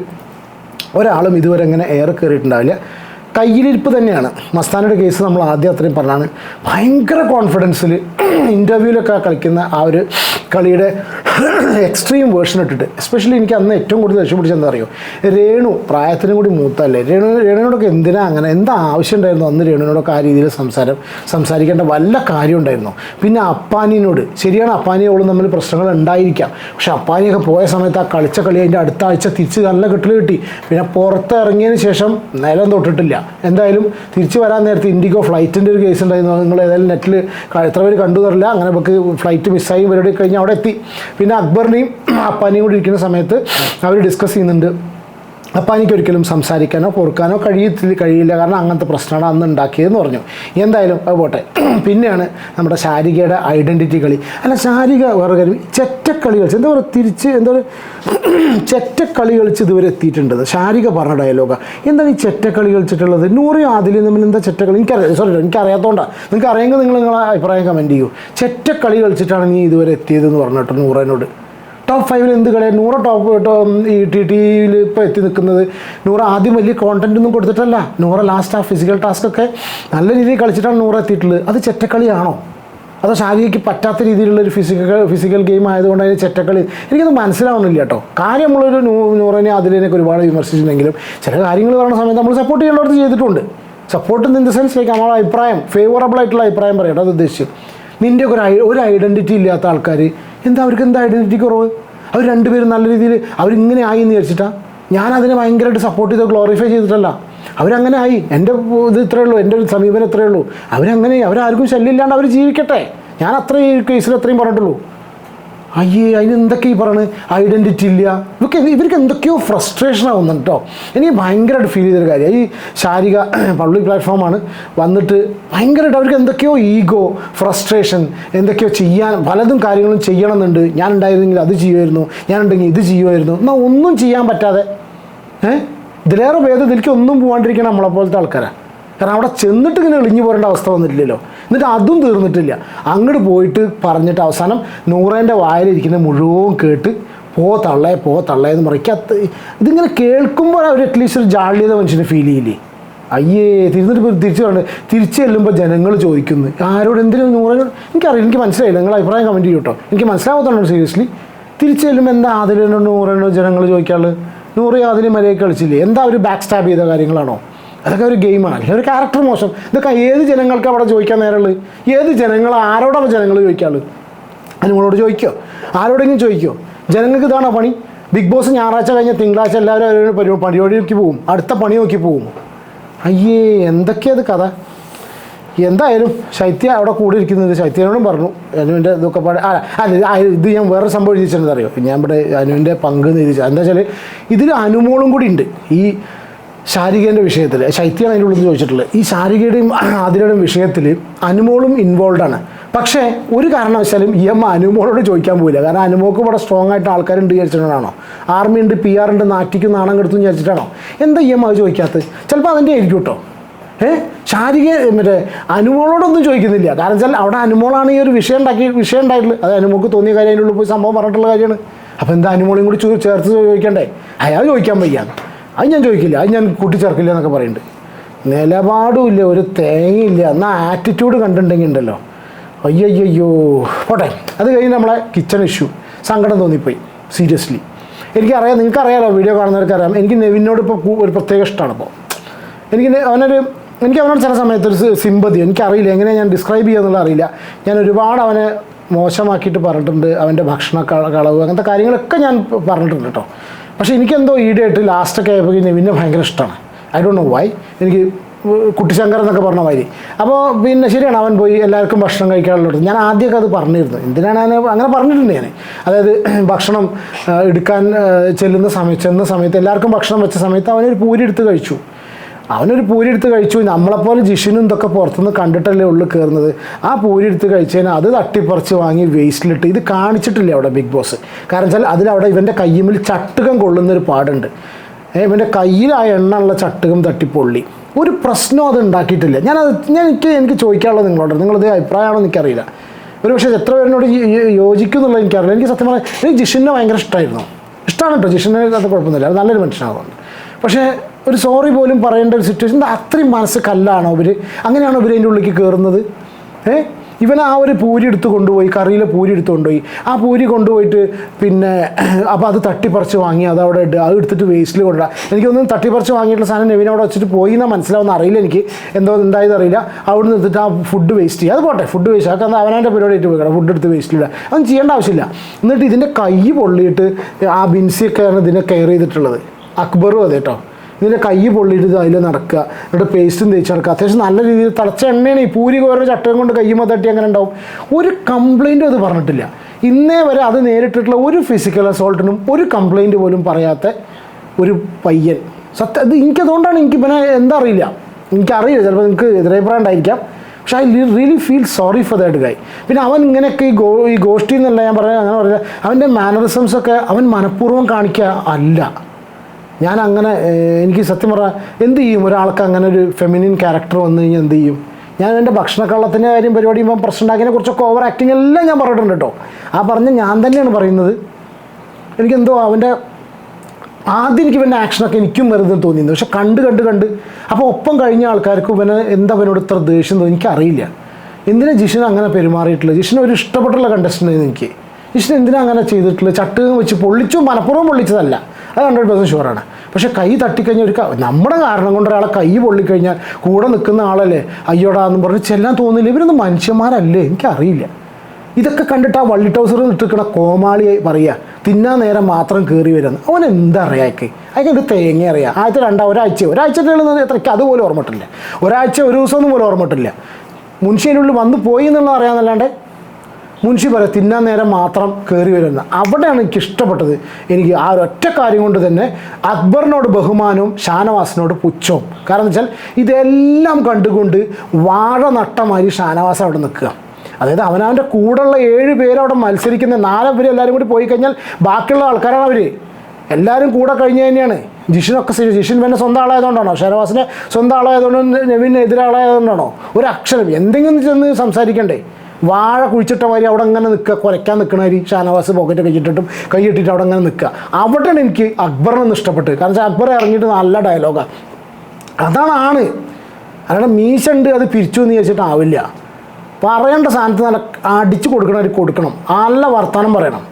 ഒരാളും ഇതുവരെ അങ്ങനെ എയർ കയറിയിട്ടുണ്ടാവില്ല കയ്യിലിരിപ്പ് തന്നെയാണ്. മസ്താനിയുടെ കേസ് നമ്മൾ ആദ്യം അത്രയും പറഞ്ഞാണ് ഭയങ്കര കോൺഫിഡൻസിൽ ഇന്റർവ്യൂവിലൊക്കെ കളിക്കുന്ന ആ ഒരു കളിയുടെ എക്സ്ട്രീം വേർഷൻ ഇട്ടിട്ട് എസ്പെഷ്യലി എനിക്ക് അന്ന് ഏറ്റവും കൂടുതൽ രക്ഷപിടിച്ചത് എന്താ അറിയോ? രേണു പ്രായത്തിനും കൂടി മൂത്തല്ലേ രേണു രേണുവിനോടൊക്കെ എന്തിനാ അങ്ങനെ എന്താ ആവശ്യം ഉണ്ടായിരുന്നു? അന്ന് രേണുവിനോടൊക്കെ ആ രീതിയിൽ സംസാരം സംസാരിക്കേണ്ട വല്ല കാര്യം ഉണ്ടായിരുന്നു? പിന്നെ അപ്പാനിനോട് ശരിയാണ് അപ്പാനിയോളും തമ്മിൽ പ്രശ്നങ്ങൾ ഉണ്ടായിരിക്കാം. പക്ഷെ അപ്പാനിയൊക്കെ പോയ സമയത്ത് ആ കളിച്ച കളി അതിന്റെ അടുത്ത ആഴ്ച തിരിച്ച് നല്ല കിട്ടൽ കിട്ടി. പിന്നെ പുറത്ത് ഇറങ്ങിയതിന് ശേഷം നിലം തൊട്ടിട്ടില്ല. എന്തായാലും തിരിച്ചു വരാൻ നേരത്തെ ഇൻഡിഗോ ഫ്ലൈറ്റിന്റെ ഒരു കേസ് ഉണ്ടായിരുന്നു. നിങ്ങൾ ഏതായാലും നെറ്റിൽ എത്ര പേര് കണ്ടു തരില്ല അങ്ങനെ നമുക്ക് ഫ്ലൈറ്റ് മിസ്സായി പരിപാടി കഴിഞ്ഞ് അവിടെ എത്തി. പിന്നെ അക്ബറിനെയും അപ്പാനെയും കൂടി ഇരിക്കുന്ന സമയത്ത് അവർ ഡിസ്കസ് ചെയ്യുന്നുണ്ട്. അപ്പം എനിക്ക് ഒരിക്കലും സംസാരിക്കാനോ പൊറുക്കാനോ കഴിയത്തില്ല കഴിയില്ല. കാരണം അങ്ങനത്തെ പ്രശ്നമാണ് അന്ന് ഉണ്ടാക്കിയതെന്ന് പറഞ്ഞു. എന്തായാലും അത് പോട്ടെ. പിന്നെയാണ് നമ്മുടെ ശാരികയുടെ ഐഡന്റിറ്റി കളി. അല്ല ശാരിക വേറെ കാര്യം. ചെറ്റക്കളി കളിച്ച് എന്താ പറയുക തിരിച്ച് എന്താ പറയുക ചെറ്റക്കളി കളിച്ച് ഇതുവരെ എത്തിയിട്ടുണ്ട്. ശാരിക പറഞ്ഞ ഡയലോഗാണ് എന്താണ് ഈ ചെറ്റക്കളി കളിച്ചിട്ടുള്ളത്? നൂറിയും ആദ്യം തമ്മിൽ എന്താ ചെറ്റക്കളി? എനിക്കറിയാം സോറി എനിക്ക് അറിയാത്തതുകൊണ്ടാണ് നിങ്ങൾക്ക് അറിയാമെങ്കിൽ നിങ്ങൾ നിങ്ങളെ അഭിപ്രായം കമന്റ് ചെയ്യൂ. ചെറ്റക്കളി കളിച്ചിട്ടാണ് നീ ഇതുവരെ എത്തിയതെന്ന് പറഞ്ഞിട്ട് നൂറേനോട്. ടോപ്പ് ഫൈവിൽ എന്ത് കളയാൻ നൂറ് ടോപ്പ് ഈ ടി ടിയിൽ ഇപ്പോൾ എത്തി നിൽക്കുന്നത്. നൂറ് ആദ്യം വലിയ കോണ്ടന്റ് ഒന്നും കൊടുത്തിട്ടല്ല. നൂറ് ലാസ്റ്റ് ആ ഫിസിക്കൽ ടാസ്ക് ഒക്കെ നല്ല രീതിയിൽ കളിച്ചിട്ടാണ് നൂറ് എത്തിയിട്ടുള്ളത്. അത് ചെറ്റക്കളിയാണോ? അതോ ശാരീരിക്ക് പറ്റാത്ത രീതിയിലുള്ള ഒരു ഫിസിക്കൽ ഫിസിക്കൽ ഗെയിം ആയതുകൊണ്ട് അതിന് ചെറ്റക്കളി? എനിക്കത് മനസ്സിലാവുന്നില്ല കേട്ടോ. കാര്യം നമ്മളൊരു നൂ നൂറിനെ അതിലേക്ക് ഒരുപാട് വിമർശിച്ചിട്ടുണ്ടെങ്കിലും ചില കാര്യങ്ങൾ പറയുന്ന സമയത്ത് നമ്മൾ സപ്പോർട്ട് ചെയ്യേണ്ടവർക്ക് ചെയ്തിട്ടുണ്ട്. Support in the sense like നമ്മളെ അഭിപ്രായം ഫേവറബിൾ ആയിട്ടുള്ള അഭിപ്രായം പറയട്ടെ അത് ഉദ്ദേശിച്ചു. നിന്റെ ഒരു ഒരു ഐഡന്റിറ്റി ഇല്ലാത്ത ആൾക്കാർ എന്താ അവർക്ക് എന്താ ഐഡന്റിറ്റി കുറവ്? അവർ രണ്ടുപേരും നല്ല രീതിയിൽ അവരിങ്ങനെ ആയി എന്ന് വിചാരിച്ചിട്ടാ? ഞാൻ അതിനെ ഭയങ്കരമായിട്ട് സപ്പോർട്ട് ചെയ്ത് ഗ്ലോറിഫൈ ചെയ്തിട്ടല്ല. അവരങ്ങനെ ആയി. എന്റെ ഇത് ഇത്രയേ ഉള്ളൂ. എന്റെ സമീപനം ഇത്രയേ ഉള്ളൂ. അവരങ്ങനെ അവരാർക്കും ശല്യമില്ലാണ്ട് അവർ ജീവിക്കട്ടെ. ഞാൻ അത്രയും കേസിൽ അത്രയും പറഞ്ഞിട്ടുള്ളൂ. അയ്യേ അതിന് എന്തൊക്കെ ഈ പറയുന്നത് ഐഡന്റിറ്റി ഇല്ല. ഇവർക്ക് ഇവർക്ക് എന്തൊക്കെയോ ഫ്രസ്ട്രേഷൻ ആവുന്നുണ്ട് കേട്ടോ എനിക്ക് ഭയങ്കരമായിട്ട് ഫീൽ ചെയ്തൊരു കാര്യം. ഈ ശാരിക പബ്ലിക് പ്ലാറ്റ്ഫോമാണ് വന്നിട്ട് ഭയങ്കരമായിട്ട് അവർക്ക് എന്തൊക്കെയോ ഈഗോ ഫ്രസ്ട്രേഷൻ എന്തൊക്കെയോ ചെയ്യാൻ പലതും കാര്യങ്ങളും ചെയ്യണമെന്നുണ്ട്. ഞാൻ ഉണ്ടായിരുന്നെങ്കിൽ അത് ചെയ്യുമായിരുന്നു. ഞാൻ ഉണ്ടെങ്കിൽ ഇത് ചെയ്യുമായിരുന്നു. എന്നാൽ ഒന്നും ചെയ്യാൻ പറ്റാതെ ഏഹ് ഇതിലേറെ ഭേദം ഇതിലേക്ക് ഒന്നും പോകാണ്ടിരിക്കണം നമ്മളെപ്പോലത്തെ ആൾക്കാരാണ് കാരണം അവിടെ ചെന്നിട്ട് ഇങ്ങനെ എളിഞ്ഞു പോരേണ്ട അവസ്ഥ വന്നിട്ടില്ലല്ലോ. എന്നിട്ട് അതും തീർന്നിട്ടില്ല. അങ്ങോട്ട് പോയിട്ട് പറഞ്ഞിട്ട് അവസാനം നൂറേന്റെ വായിലിരിക്കുന്ന മുഴുവൻ കേട്ട് പോ തള്ളേ പോ തള്ളേ എന്ന് പറയ്ക്കത്ത് ഇതിങ്ങനെ കേൾക്കുമ്പോൾ അവർ അറ്റ്ലീസ്റ്റ് ഒരു ജാള്യത മനുഷ്യന് ഫീൽ ചെയ്യില്ലേ? അയ്യേ തിരിഞ്ഞിട്ട് തിരിച്ചു പറഞ്ഞു തിരിച്ച് ചെല്ലുമ്പോൾ ജനങ്ങൾ ചോദിക്കുന്നു. ആരോട് എന്തിനും നൂറിനോട് എനിക്കറിയാം എനിക്ക് മനസ്സിലായില്ല. നിങ്ങൾ അഭിപ്രായം കമന്റ് ചെയ്യും കേട്ടോ എനിക്ക് മനസ്സിലാവാത്തതുകൊണ്ട് സീരിയസ്ലി തിരിച്ചു ചെല്ലുമ്പോൾ എന്താ അതിലോ നൂറിനോ ജനങ്ങൾ ചോദിക്കാറുള്ളത്? നൂറ് അതിൽ മര്യാദ കളിച്ചില്ലേ? എന്താ ഒരു ബാക്ക് സ്റ്റാബ് ചെയ്ത കാര്യങ്ങളാണോ? അതൊക്കെ ഒരു ഗെയിമാണ് അല്ലെങ്കിൽ ഒരു ക്യാരക്ടർ മോശം. ഇതൊക്കെ ഏത് ജനങ്ങൾക്ക് അവിടെ ചോദിക്കാൻ നേരമുള്ളത് ഏത് ജനങ്ങൾ ആരോടാണ് ജനങ്ങൾ ചോദിക്കാനുള്ളത്? നിങ്ങളോട് ചോദിക്കോ. ആരോടെങ്കിലും ചോദിക്കോ. ജനങ്ങൾക്ക് ഇതാണോ പണി. ബിഗ് ബോസ് ഞായറാഴ്ച കഴിഞ്ഞ തിങ്കളാഴ്ച എല്ലാവരും അവരുടെ പരി- പരിപാടി നോക്കി പോകും. അടുത്ത പണി നോക്കി പോകും. അയ്യേ എന്തൊക്കെയത് കഥ? എന്തായാലും ശൈത്യ അവിടെ കൂടി ഇരിക്കുന്നത് ശൈത്യനോടും പറഞ്ഞു. അനുവിന്റെ ഇതൊക്കെ പാടെ അല്ല ഇത് ഞാൻ വേറെ സംഭവം എഴുതിച്ചെന്ന് അറിയോ? ഞാൻ ഇവിടെ അനുവിന്റെ പങ്ക് എന്ന് എഴുതിച്ചത് എന്താ വെച്ചാൽ ഇതിൽ അനുമോളും കൂടി ഉണ്ട്. ഈ ശാരികേന്റെ വിഷയത്തിൽ ശൈത്യാണ് അതിന്റെ ഉള്ളിൽ ചോദിച്ചിട്ടുള്ളത്. ഈ ശാരികയുടെയും ആതിരയുടെയും വിഷയത്തിൽ അനുമോളും ഇൻവോൾവ് ആണ്. പക്ഷേ ഒരു കാരണവശാലും ഈ അമ്മ അനുമോളോട് ചോദിക്കാൻ പോയില്ല കാരണം അനുമോക്ക് ഇവിടെ സ്ട്രോങ് ആയിട്ട് ആൾക്കാരുണ്ട് വിചാരിച്ചിട്ടാണോ ആർമി ഉണ്ട് പി ആർ ഉണ്ട് നാട്ടിക്കും നാണം കെടുത്തു വിചാരിച്ചിട്ടാണോ? എന്താ ഈ അമ്മ അത് ചോദിക്കാത്തത്? ചിലപ്പോൾ അതിന്റെ ആയിരിക്കും കേട്ടോ ഏ? ശാരിക മറ്റേ അനുമോളോടൊന്നും ചോദിക്കുന്നില്ല. കാരണം വെച്ചാൽ അവിടെ അനുമോളാണ് ഈ ഒരു വിഷയം ഉണ്ടാക്കി വിഷയം ഉണ്ടായിട്ടുള്ളത്. അത് അനുമോക്ക് തോന്നിയ കാര്യം അതിന്റെ ഉള്ളിൽ പോയി സംഭവം പറഞ്ഞിട്ടുള്ള കാര്യമാണ്. അപ്പോൾ എന്താ അനുമോളെയും കൂടി ചേർത്ത് ചോദിക്കണ്ടേ? അയാൾ ചോദിക്കാൻ വയ്യാന്ന് അത് ഞാൻ ചോദിക്കില്ല അത് ഞാൻ കൂട്ടിച്ചേർക്കില്ല എന്നൊക്കെ പറയുന്നുണ്ട് നിലപാടുമില്ല ഒരു തേങ്ങയില്ല. എന്നാൽ ആറ്റിറ്റ്യൂഡ് കണ്ടിട്ടുണ്ടെങ്കിൽ ഉണ്ടല്ലോ. അയ്യയ്യോ പോട്ടെ. അത് കഴിഞ്ഞ് നമ്മളെ കിച്ചൺ ഇഷ്യൂ സങ്കടം തോന്നിപ്പോയി സീരിയസ്ലി എനിക്കറിയാം നിങ്ങൾക്കറിയാലോ വീഡിയോ കാണുന്നവർക്ക് അറിയാം എനിക്ക് നെവിനോട് ഇപ്പോൾ ഒരു പ്രത്യേക ഇഷ്ടമാണ് ഇപ്പോൾ എനിക്ക് അവനൊരു എനിക്ക് അവനോട് ചില സമയത്ത് ഒരു സിമ്പതി എനിക്കറിയില്ല എങ്ങനെ ഞാൻ ഡിസ്ക്രൈബ് ചെയ്യുന്നുള്ള അറിയില്ല. ഞാൻ ഒരുപാട് അവനെ മോശമാക്കിയിട്ട് പറഞ്ഞിട്ടുണ്ട് അവന്റെ ഭക്ഷണ കളവ് അങ്ങനത്തെ കാര്യങ്ങളൊക്കെ ഞാൻ പറഞ്ഞിട്ടുണ്ട് കേട്ടോ. പക്ഷേ എനിക്കെന്തോ ഈടായിട്ട് ലാസ്റ്റൊക്കെ ആയപ്പോൾ നെവിനെ ഭയങ്കര ഇഷ്ടമാണ്. ഐ ഡോണ്ട് നോ വൈ എനിക്ക് കുട്ടിശങ്കർ എന്നൊക്കെ പറഞ്ഞ മാതിരി. അപ്പോൾ പിന്നെ ശരിയാണ് അവൻ പോയി എല്ലാവർക്കും ഭക്ഷണം കഴിക്കാനുള്ളത് ഞാൻ ആദ്യമൊക്കെ അത് പറഞ്ഞിരുന്നു. എന്തിനാണ് ഞാൻ അങ്ങനെ പറഞ്ഞിട്ടുണ്ട് ഞാൻ അതായത് ഭക്ഷണം എടുക്കാൻ ചെല്ലുന്ന സമയത്ത് ചെന്ന സമയത്ത് എല്ലാവർക്കും ഭക്ഷണം വെച്ച സമയത്ത് അവനൊരു പൂരി എടുത്ത് കഴിച്ചു. അവനൊരു പൂരി എടുത്ത് കഴിച്ചു. നമ്മളെപ്പോലെ ജിഷിനും ഇതൊക്കെ പുറത്തുനിന്ന് കണ്ടിട്ടല്ലേ ഉള്ളു കയറുന്നത്. ആ പൂരി എടുത്ത് കഴിച്ചതിന് അത് തട്ടിപ്പറിച്ച് വാങ്ങി വേസ്റ്റിലിട്ട് ഇത് കാണിച്ചിട്ടില്ല അവിടെ ബിഗ് ബോസ് കാരണം വെച്ചാൽ അതിലവിടെ ഇവന്റെ കയ്യുമ്മിൽ ചട്ടുകം കൊള്ളുന്നൊരു പാടുണ്ട്. ഇവന്റെ കയ്യിൽ ആ എണ്ണ ഉള്ള ചട്ടുകം തട്ടിപ്പൊള്ളി. ഒരു പ്രശ്നം അത് ഉണ്ടാക്കിയിട്ടില്ല. ഞാനത് ഞാൻ എനിക്ക് എനിക്ക് ചോദിക്കാനുള്ളത് നിങ്ങളോട്. നിങ്ങളത് അഭിപ്രായമാണോ എനിക്കറിയില്ല. ഒരു പക്ഷേ എത്ര യ- യോജിക്കും എന്നുള്ളത് എനിക്കറിയില്ല. എനിക്ക് സത്യം പറഞ്ഞാൽ എനിക്ക് ജിഷിനെ ഭയങ്കര ഇഷ്ടമായിരുന്നു ഇഷ്ടമാണ് കേട്ടോ ജിഷിനെ അത് കുഴപ്പമൊന്നുമില്ല. നല്ലൊരു മനുഷ്യനാകുന്നുണ്ട് പക്ഷേ ഒരു സോറി പോലും പറയേണ്ട ഒരു സിറ്റുവേഷൻ അത്രയും മനസ്സ് കല്ലാണോ ഇവർ അങ്ങനെയാണോ ഇവർ അതിന്റെ ഉള്ളിലേക്ക് കയറുന്നത് ഏ? ഇവൻ ആ ഒരു പൂരി എടുത്ത് കൊണ്ടുപോയി കറിയിലെ പൂരി എടുത്ത് കൊണ്ടുപോയി. ആ പൂരി കൊണ്ടുപോയിട്ട് പിന്നെ അപ്പോൾ അത് തട്ടിപ്പറിച്ച് വാങ്ങി അത് അവിടെ ഇടുക അത് എടുത്തിട്ട് വേസ്റ്റിൽ കൊണ്ടുവരിക എനിക്കൊന്നും തട്ടിപ്പറിച്ച് വാങ്ങിയിട്ടുള്ള സാധനം നെവിൻ അവിടെ വെച്ചിട്ട് പോയി എന്നാൽ മനസ്സിലാവുന്ന അറിയില്ല എനിക്ക്. എന്തോ എന്തായത് അറിയില്ല. അവിടെ നിന്ന് എടുത്തിട്ട് ആ ഫുഡ് വേസ്റ്റ് ചെയ്യുക അത് പോട്ടെ ഫുഡ് വേസ്റ്റ് ആക്കാൻ അവനവന്റെ പരിപാടിയായിട്ട് പോയി ഫുഡ് എടുത്ത് വേസ്റ്റിലിടുക അതൊന്നും ചെയ്യേണ്ട ആവശ്യമില്ല. എന്നിട്ട് ഇതിന്റെ കൈ പൊള്ളിയിട്ട് ആ ബിൻസിയൊക്കെയാണ് ഇതിനെ കെയർ ചെയ്തിട്ടുള്ളത്. അക്ബറും അതെ കേട്ടോ ഇതിന്റെ കൈ പൊള്ളിയിട്ട് അതിൽ നടക്കുക. എന്നിട്ട് പേസ്റ്റും തേച്ച് നടക്കുക. അത്യാവശ്യം നല്ല രീതിയിൽ തിളച്ച എണ്ണയാണ്. ഈ പൂരി കോരുന്ന ചട്ടയും കൊണ്ട് കയ്യുമ്പോൾ തട്ടി അങ്ങനെ ഉണ്ടാവും. ഒരു കംപ്ലൈന്റും അത് പറഞ്ഞിട്ടില്ല. ഇന്നേ വരെ അത് നേരിട്ടിട്ടുള്ള ഒരു ഫിസിക്കൽ അസോൾട്ടിനും ഒരു കംപ്ലൈന്റ് പോലും പറയാത്ത ഒരു പയ്യൻ. സത്യം അത് എനിക്കതുകൊണ്ടാണ് എനിക്ക് പിന്നെ എന്താ അറിയില്ല. എനിക്കറിയില്ല. ചിലപ്പോൾ നിങ്ങൾക്ക് എതിരഭിപ്രായം ഉണ്ടായിരിക്കാം. പക്ഷേ I really feel sorry for that guy. പിന്നെ അവൻ ഇങ്ങനെയൊക്കെ ഈ ഗോ ഈ ഗോഷ്ടി എന്നല്ല ഞാൻ പറയുന്നത് അങ്ങനെ പറയാം അവന്റെ മാനറിസംസ് ഒക്കെ അവൻ മനഃപൂർവം കാണിക്കുക അല്ല. ഞാൻ അങ്ങനെ എനിക്ക് സത്യം പറഞ്ഞാൽ എന്ത് ചെയ്യും? ഒരാൾക്ക് അങ്ങനെ ഒരു ഫെമിനിൻ ക്യാരക്ടർ വന്നു കഴിഞ്ഞാൽ എന്ത് ചെയ്യും? ഞാൻ എന്റെ ഭക്ഷണക്കള്ളത്തിന്റെ കാര്യം പരിപാടി ഇപ്പം പ്രശ്നം ഉണ്ടാക്കിയതിനെ കുറിച്ചൊക്കെ ഓവർ ആക്ടിങ് എല്ലാം ഞാൻ പറഞ്ഞിട്ടുണ്ട് കേട്ടോ. ആ പറഞ്ഞ ഞാൻ തന്നെയാണ് പറയുന്നത്. എനിക്കെന്തോ അവന്റെ ആദ്യം എനിക്ക് ഇവന്റെ ആക്ഷനൊക്കെ എനിക്കും വെറുതെ തോന്നിയിരുന്നു. പക്ഷെ കണ്ട് കണ്ട് കണ്ട് അപ്പോൾ ഒപ്പം കഴിഞ്ഞ ആൾക്കാർക്ക് ഇവന് എന്താ അവനോട് ഇത്ര ദേഷ്യം തോന്നി എനിക്കറിയില്ല. എന്തിനാ ജിഷൻ അങ്ങനെ പെരുമാറിയിട്ടുള്ളത്? ജിഷൻ ഒരു ഇഷ്ടപ്പെട്ടുള്ള കണ്ടസ്റ്റന്റ് എനിക്ക്. ജിഷൻ എന്തിനാ അങ്ങനെ ചെയ്തിട്ടുള്ളത്? ചട്ടുകം വെച്ച് പൊള്ളിച്ചും മനഃപൂർവം പൊള്ളിച്ചതല്ല. അത് ഹൺഡ്രഡ് പെർസെന്റ് ഷുവറാണ് പക്ഷേ കൈ തട്ടിക്കഴിഞ്ഞാൽ ഒരു നമ്മുടെ കാരണം കൊണ്ട് ഒരാളെ കൈ പൊള്ളിക്കഴിഞ്ഞാൽ കൂടെ നിൽക്കുന്ന ആളല്ലേ അയ്യോടാ എന്ന് പറഞ്ഞ് ചെല്ലാൻ തോന്നില്ല. ഇവരൊന്നും മനുഷ്യന്മാരല്ലേ? എനിക്കറിയില്ല. ഇതൊക്കെ കണ്ടിട്ട് ആ വള്ളി ടൗസർ നിൽക്കുന്ന കോമാളിയായി പറയുക തിന്നാൻ നേരം മാത്രം കയറി വരുന്നു. അവൻ എന്താ അറിയാം അയക്ക് അയക്ക് തേങ്ങ അറിയാം? ആദ്യത്തെ രണ്ടാം ഒരാഴ്ച. ഒരാഴ്ച എത്രയ്ക്ക് അതുപോലെ ഓർമ്മട്ടില്ല ഒരാഴ്ച ഒരു ദിവസമൊന്നും പോലും ഓർമ്മട്ടില്ല മുൻഷേനുള്ളിൽ വന്നു പോയി എന്നുള്ളത് അറിയാമെന്നല്ലാണ്ട് മുൻഷി പറയാം തിന്നാൻ നേരം മാത്രം കയറി വരുന്നത് അവിടെയാണ് എനിക്ക് ഇഷ്ടപ്പെട്ടത് എനിക്ക് ആ ഒരൊറ്റ കാര്യം കൊണ്ട് തന്നെ അക്ബറിനോട് ബഹുമാനവും ഷാനവാസിനോട് പുച്ഛവും. കാരണം എന്ന് വെച്ചാൽ ഇതെല്ലാം കണ്ടുകൊണ്ട് വാഴ നട്ടമാതിരി ഷാനവാസ് അവിടെ നിൽക്കുക. അതായത് അവനവന്റെ കൂടെയുള്ള ഏഴ് പേര് അവിടെ മത്സരിക്കുന്ന നാല് പേര് എല്ലാവരും കൂടി പോയി കഴിഞ്ഞാൽ ബാക്കിയുള്ള ആൾക്കാരാണ് അവർ എല്ലാവരും കൂടെ കഴിഞ്ഞ് തന്നെയാണ്. ജിഷിനൊക്കെ ജിഷിൻ പിന്നെ സ്വന്തം ആളായതുകൊണ്ടാണോ? ഷാനവാസിനെ സ്വന്തം ആളായതുകൊണ്ടോ? നവീൻ എതിരാളായതുകൊണ്ടാണോ? ഒരു അക്ഷരം. എന്തെങ്കിലും ചെന്ന് സംസാരിക്കണ്ടേ? വാഴ കുഴിച്ചിട്ട മാതിരി അവിടെ അങ്ങനെ നിൽക്കുക കുരയ്ക്കാൻ നിൽക്കുന്ന മാതിരി ഷാനവാസ് പോക്കറ്റ് കഴിച്ചിട്ടും കൈയിട്ടിട്ട് അവിടെ അങ്ങനെ നിൽക്കുക. അവിടെയാണ് എനിക്ക് അക്ബറിനൊന്ന് ഇഷ്ടപ്പെട്ടത്. കാരണം വെച്ചാൽ അക്ബർ ഇറങ്ങിയിട്ട് നല്ല ഡയലോഗാണ് അതാണ് ആണ്. അല്ലാണ്ട് മീശ ഉണ്ട് അത് പിരിച്ചു എന്ന് ചോദിച്ചിട്ടാവില്ല പറയേണ്ട സാധനത്ത് നല്ല അടിച്ചു കൊടുക്കണവർ കൊടുക്കണം. നല്ല വർത്തമാനം പറയണം.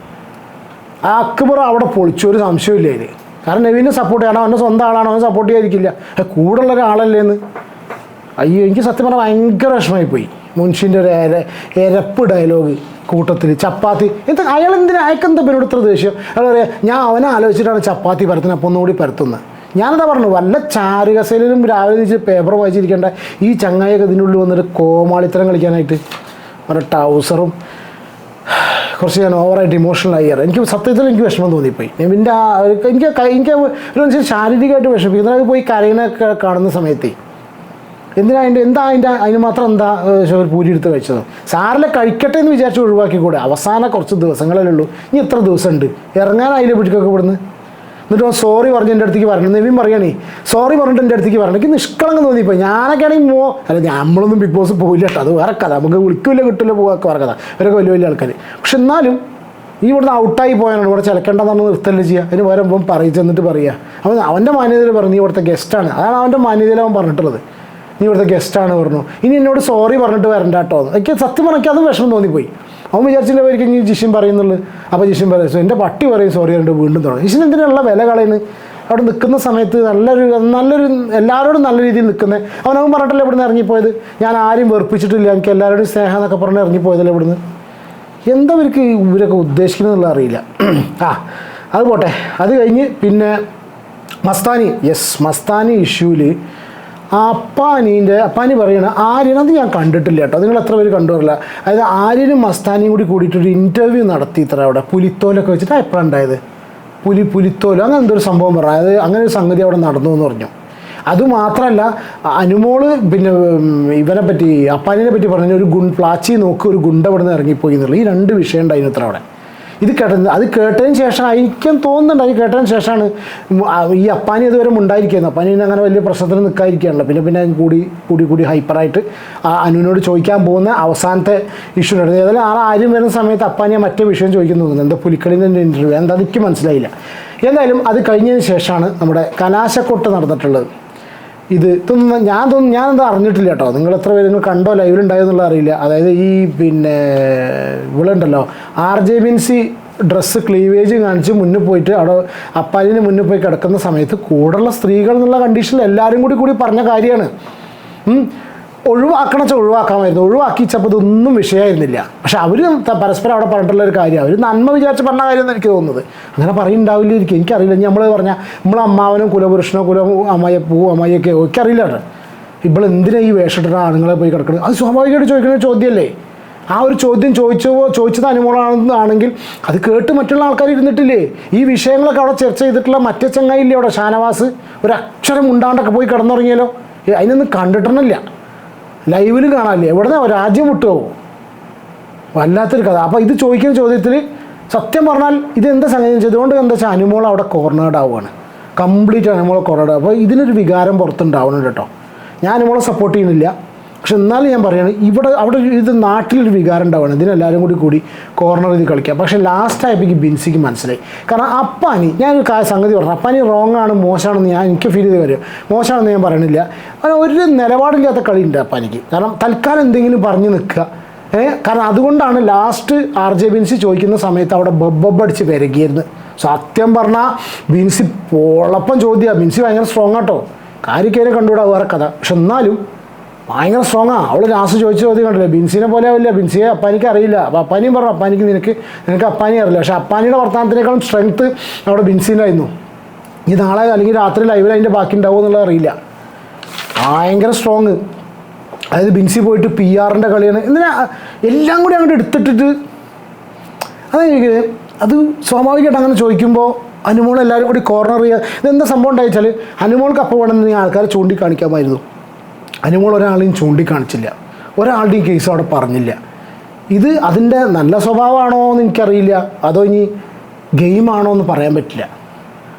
ആ അക്ബർ അവിടെ പൊളിച്ചു ഒരു സംശയമില്ല അതിന്. കാരണം നവീനെ സപ്പോർട്ട് ചെയ്യണം. അവന്റെ സ്വന്തം ആളാണോ അവൻ സപ്പോർട്ട് ചെയ്യാതിരിക്കില്ല. ഏ, കൂടുള്ള ഒരാളല്ലേ എന്ന് അയ്യോ എനിക്ക് സത്യം പറഞ്ഞാൽ ഭയങ്കര വിഷമായി പോയി മുൻഷിന്റെ ഒരു എര എരപ്പ് ഡയലോഗ് കൂട്ടത്തിൽ ചപ്പാത്തി. എന്ത് അയാൾ എന്തിനാ അയക്കെന്താ പിന്നോട് ഇത്ര ദേഷ്യം? അയാൾ പറയാം ഞാൻ അവനെ ആലോചിച്ചിട്ടാണ് ചപ്പാത്തി പരത്തുന്നത് അപ്പോൾ ഒന്നുകൂടി പരത്തുന്നത് ഞാനെന്താ പറഞ്ഞു? വല്ല ചാരുകസയിലും രാവിലെ വെച്ച് പേപ്പർ വായിച്ചിരിക്കേണ്ട. ഈ ചങ്ങായൊക്കെ ഇതിനുള്ളിൽ വന്നിട്ട് കോമാളിത്തരം കളിക്കാനായിട്ട് ഒരു ടൗസറും കുറച്ച് ഞാൻ ഓവറായിട്ട് ഇമോഷണൽ ആയി എനിക്ക് സത്യത്തിൽ എനിക്ക് വിഷമം തോന്നിപ്പോയി. നെവിന്റെ ആ എനിക്ക് എനിക്ക് ഒരു ശാരീരികമായിട്ട് വിഷമിക്കുന്നത് പോയി കരയിനൊക്കെ കാണുന്ന സമയത്തേ എന്തിനാ അതിന്റെ എന്താ അതിന്റെ അതിന് മാത്രം എന്താ ഷോർ പൂരി എടുത്ത് കഴിച്ചത് സാറിലെ കഴിക്കട്ടെ എന്ന് വിചാരിച്ച് ഒഴിവാക്കിക്കൂടെ അവസാന കുറച്ച് ദിവസങ്ങളല്ലേ ഉള്ളൂ. ഇനി എത്ര ദിവസമുണ്ട്? അതിലെ പിടിക്കൊക്കെ ഇവിടുന്ന്? എന്നിട്ട് ഓ സോറി പറഞ്ഞ് എന്റെ അടുത്തേക്ക് പറഞ്ഞു. നെവിൻ പറയണേ സോറി പറഞ്ഞിട്ട് എന്റെ അടുത്തേക്ക് പറഞ്ഞു. എനിക്ക് നിഷ്കളങ്കം തോന്നിപ്പോയി. ഞാനൊക്കെ ആണെങ്കിൽ മോ അല്ല നമ്മളൊന്നും ബിഗ് ബോസ് പോയില്ല കേട്ടോ. അത് വേറെ കഥ. നമുക്ക് വിളിക്കില്ല കിട്ടില്ല പോകാൻ വേറെ കഥ. ഇവരൊക്കെ വലിയ വലിയ ആൾക്കാർ പക്ഷെ എന്നാലും ഈ ഇവിടുന്ന് ഔട്ടായി പോയാണ് ഇവിടെ ചിലക്കേണ്ടെന്നാണ് നിർത്തല്ല ചെയ്യുക അതിന് പകരം ഇപ്പം പറയിച്ചെന്നിട്ട് പറയുക അവൻ അവന്റെ മാന്യതയിൽ പറഞ്ഞു നീ ഇവിടുത്തെ ഗസ്റ്റാണ് അതാണ് അവന്റെ മാന്യതയിൽ അവൻ പറഞ്ഞിട്ടുള്ളത്. നീ ഇവിടുത്തെ ഗസ്റ്റാണ് പറഞ്ഞു. ഇനി എന്നോട് സോറി പറഞ്ഞിട്ട് വരണ്ട കേട്ടോ. എനിക്ക് സത്യം പറഞ്ഞാൽ അതും വിഷമം തോന്നിപ്പോയി. അവൻ വിചാരിച്ചില്ല അവർക്ക് ഇനി ജിഷിൻ പറയുന്നുള്ളൂ. അപ്പോൾ ജിഷിൻ പറയും "സോ, എന്റെ പട്ടി പറയും സോറി പറഞ്ഞിട്ട് വീണ്ടും തുടങ്ങും. ജിഷിൻ എന്തിനുള്ള വില കളയുന്നത്? അവിടെ നിൽക്കുന്ന സമയത്ത് നല്ലൊരു നല്ലൊരു എല്ലാവരോടും നല്ല രീതിയിൽ നിൽക്കുന്നത്. അവനവൻ പറഞ്ഞിട്ടല്ലേ ഇവിടുന്ന് ഇറങ്ങിപ്പോയത്? ഞാൻ ആരും വെറുപ്പിച്ചിട്ടില്ല. എനിക്ക് എല്ലാവരോടും സ്നേഹം എന്നൊക്കെ പറഞ്ഞ് ഇറങ്ങിപ്പോയതല്ലേ ഇവിടുന്ന്? എന്താ ഇവർക്ക് ഇവരൊക്കെ ഉദ്ദേശിക്കുന്നതെന്നുള്ള അറിയില്ല. ആ അത് പോട്ടെ. അത് കഴിഞ്ഞ് പിന്നെ മസ്താനി യെസ് മസ്താനി ഇഷ്യൂവിൽ അപ്പാനീന്റെ അപ്പാനി പറയണ ആര്യനെ അത് ഞാൻ കണ്ടിട്ടില്ല കേട്ടോ. നിങ്ങൾ എത്ര പേര് കണ്ടുവരില്ല അതായത് ആര്യനും മസ്താനിയും കൂടി കൂടിയിട്ടൊരു ഇന്റർവ്യൂ നടത്തി ഇത്ര അവിടെ. പുലിത്തോലൊക്കെ വെച്ചിട്ട് എപ്പോഴാണ് ഉണ്ടായത്? പുലി പുലിത്തോലോ. അങ്ങനെ എന്തൊരു സംഭവം പറ അതായത് അങ്ങനെ ഒരു സംഗതി അവിടെ നടന്നു എന്ന് പറഞ്ഞു. അതുമാത്രമല്ല അനുമോൾ പിന്നെ ഇവനെ പറ്റി അപ്പാനിനെ പറ്റി പറഞ്ഞ ഒരു ഗുൺ പ്ലാച്ചി നോക്ക് ഒരു ഗുണ്ട ഇവിടെ നിന്ന് ഇറങ്ങിപ്പോയി എന്നുള്ളത്. ഈ രണ്ട് വിഷയം ഉണ്ടായിരുന്നു ഇത്ര അവിടെ. ഇത് കേട്ടത് അത് കേട്ടതിന് ശേഷം എനിക്കും തോന്നുന്നുണ്ട് അത് കേട്ടതിന് ശേഷമാണ് ഈ അപ്പാനി അതുവരെ ഉണ്ടായിരിക്കുന്നത് അപ്പാനി പിന്നെ അങ്ങനെ വലിയ പ്രശ്നത്തിന് നിൽക്കാതിരിക്കുകയാണല്ലോ പിന്നെ പിന്നെ കൂടി കൂടി കൂടി ഹൈപ്പറായിട്ട് അനുവിനോട് ചോദിക്കാൻ പോകുന്ന അവസാനത്തെ ഇഷ്യൂ ഉണ്ടായിരുന്നു ഏതായാലും ആ ആര്യം വരുന്ന സമയത്ത് അപ്പാനിയെ മറ്റേ വിഷയം ചോദിക്കുന്നു തോന്നുന്നു. എന്താ പുലിക്കളിന്റെ ഇന്റർവ്യൂ എന്താ എനിക്ക് മനസ്സിലായില്ല. എന്തായാലും അത് കഴിഞ്ഞതിന് ശേഷമാണ് നമ്മുടെ കലാശക്കൊട്ട് നടന്നിട്ടുള്ളത്. ഇത് ഇതൊന്നും ഞാൻ തോന്നുന്നു ഞാനെന്താ അറിഞ്ഞിട്ടില്ല കേട്ടോ. നിങ്ങൾ എത്ര പേര് നിങ്ങൾ കണ്ടോ? ലൈവിലുണ്ടായോ എന്നുള്ളത് അറിയില്ല. അതായത് ഈ പിന്നെ ഇവളുണ്ടല്ലോ R J Binsi dress cleavage കാണിച്ച് മുന്നിൽ പോയിട്ട് അവിടെ അപ്പാലിന് മുന്നിൽ പോയി കിടക്കുന്ന സമയത്ത് കൂടെയുള്ള സ്ത്രീകൾ എന്നുള്ള കണ്ടീഷനിൽ എല്ലാവരും കൂടി കൂടി പറഞ്ഞ കാര്യമാണ്. ഒഴിവാക്കണം വെച്ചാൽ ഒഴിവാക്കാമായിരുന്നു. ഒഴിവാക്കിച്ചപ്പോൾ ഇതൊന്നും വിഷയമായിരുന്നില്ല. പക്ഷെ അവർ പരസ്പരം അവിടെ പറഞ്ഞിട്ടുള്ള ഒരു കാര്യം അവർ നന്മ വിചാരിച്ച് പറഞ്ഞ കാര്യമെന്ന് എനിക്ക് തോന്നുന്നത്. അങ്ങനെ പറയുന്നുണ്ടാവില്ലായിരിക്കും എനിക്കറിയില്ല. നമ്മൾ പറഞ്ഞാൽ നമ്മളെ അമ്മാവനും കുലപുരുഷനോ കുല അമ്മായ പൂ അമ്മായിയൊക്കെ എനിക്കറിയില്ല കേട്ടോ. ഇപ്പോൾ എന്തിനാ ഈ വേഷിട്ടിട്ട് ആണുങ്ങളെ പോയി കിടക്കുന്നത് അത് സ്വാഭാവികമായിട്ട് ചോദിക്കുന്ന ചോദ്യമല്ലേ? ആ ഒരു ചോദ്യം ചോദിച്ചോ ചോദിച്ചത് അനുമോളാണെന്നാണെങ്കിൽ അത് കേട്ട് മറ്റുള്ള ആൾക്കാർ ഇരുന്നിട്ടില്ലേ? ഈ വിഷയങ്ങളൊക്കെ അവിടെ ചർച്ച ചെയ്തിട്ടുള്ള മറ്റേ ചങ്ങായില്ലേ അവിടെ ഷാനവാസ്? ഒരു അക്ഷരം ഉണ്ടാണ്ടൊക്കെ പോയി കിടന്നുറങ്ങിയാലോ? അതിനൊന്നും കണ്ടിട്ടൊന്നുമില്ല. ലൈവിൽ കാണാനില്ല? എവിടുന്ന രാജ്യം വിട്ടുപോകും വല്ലാത്തൊരു കഥ. അപ്പോൾ ഇത് ചോദിക്കുന്ന ചോദ്യത്തിൽ സത്യം പറഞ്ഞാൽ ഇത് എന്താ സംഗതി? ചെയ്തുകൊണ്ട് എന്താ വെച്ചാൽ അനുമോൾ അവിടെ കോർണേഡ് ആവുകയാണ് കംപ്ലീറ്റ് അനുമോൾ കോർണേഡ് അപ്പോൾ ഇതിനൊരു വികാരം പുറത്തുണ്ടാവുന്നുണ്ട് കേട്ടോ. ഞാൻ അനുമോളെ സപ്പോർട്ട് ചെയ്യുന്നില്ല. പക്ഷെ എന്നാലും ഞാൻ പറയുകയാണ് ഇവിടെ അവിടെ ഇത് നാട്ടിലൊരു വികാരം ഉണ്ടാവുകയാണ് ഇതിനെല്ലാവരും കൂടി കൂടി കോർണർ ചെയ്ത് കളിക്കാം. പക്ഷേ ലാസ്റ്റ് എനിക്ക് ബിൻസിക്ക് മനസ്സിലായി. കാരണം അപ്പാനി ഞാനൊരു സംഗതി പറഞ്ഞു. അപ്പാനി റോങ് ആണ് മോശമാണെന്ന് ഞാൻ എനിക്ക് ഫീൽ ചെയ്ത് വരും. മോശമാണെന്ന് ഞാൻ പറയണില്ല. അങ്ങനെ ഒരു നിലപാടില്ലാത്ത ഉണ്ട് അപ്പാനിക്ക്. കാരണം തൽക്കാലം എന്തെങ്കിലും പറഞ്ഞു നിൽക്കുക. കാരണം അതുകൊണ്ടാണ് ലാസ്റ്റ് ആർ ജെ ബിൻസി ചോദിക്കുന്ന സമയത്ത് അവിടെ ബബ്ബബ് അടിച്ച് പെരകിയിരുന്നു സത്യം പറഞ്ഞാൽ ബിൻസി പോളപ്പം ചോദ്യമാണ് ബിൻസി ഭയങ്കര സ്ട്രോങ് ആട്ടോ. കാര്യക്കാരെ കണ്ടുകൂടാ വേറെ കഥ. പക്ഷെ എന്നാലും ഭയങ്കര സ്ട്രോങ് ആ. അവൾ ലാസ്റ്റ് ചോദിച്ച ചോദ്യം കണ്ടില്ലേ? ബിൻസിനെ പോലെ ആവില്ല. ബിൻസിയെ അപ്പാനിക്ക് അറിയില്ല. അപ്പോൾ അപ്പാനിയും പറഞ്ഞു അപ്പാനിക്ക് നിനക്ക് നിനക്ക് അപ്പാനി അറിയില്ല. പക്ഷെ അപ്പാനിയുടെ വർത്തമാനത്തിനേക്കാളും സ്ട്രെങ്ത് അവിടെ ബിൻസിനായിരുന്നു. ഈ നാളെ അല്ലെങ്കിൽ രാത്രി ലൈവിൽ അതിന്റെ ബാക്കി ഉണ്ടാവും എന്നുള്ളത് അറിയില്ല. ഭയങ്കര സ്ട്രോങ് അതായത് ബിൻസി പോയിട്ട് പി ആറിന്റെ കളിയാണ്. എന്തിനാ എല്ലാം കൂടി അങ്ങോട്ട് എടുത്തിട്ടിട്ട് അതെനിക്ക് അത് സ്വാഭാവികമായിട്ട് അങ്ങനെ ചോദിക്കുമ്പോൾ അനുമോൾ എല്ലാവരും കൂടി കോർണർ ചെയ്യുക. ഇതെന്താ സംഭവം ഉണ്ടായിച്ചാൽ അനുമോൾക്ക് അപ്പോൾ വേണമെന്ന് ആൾക്കാരെ ചൂണ്ടിക്കാണിക്കാമായിരുന്നു. അനുമോൾ ഒരാളെയും ചൂണ്ടിക്കാണിച്ചില്ല. ഒരാളുടെയും കേസ് അവിടെ പറഞ്ഞില്ല. ഇത് അതിന്റെ നല്ല സ്വഭാവമാണോ എന്ന് എനിക്കറിയില്ല. അതോ ഇനി ഗെയിമാണോ എന്ന് പറയാൻ പറ്റില്ല.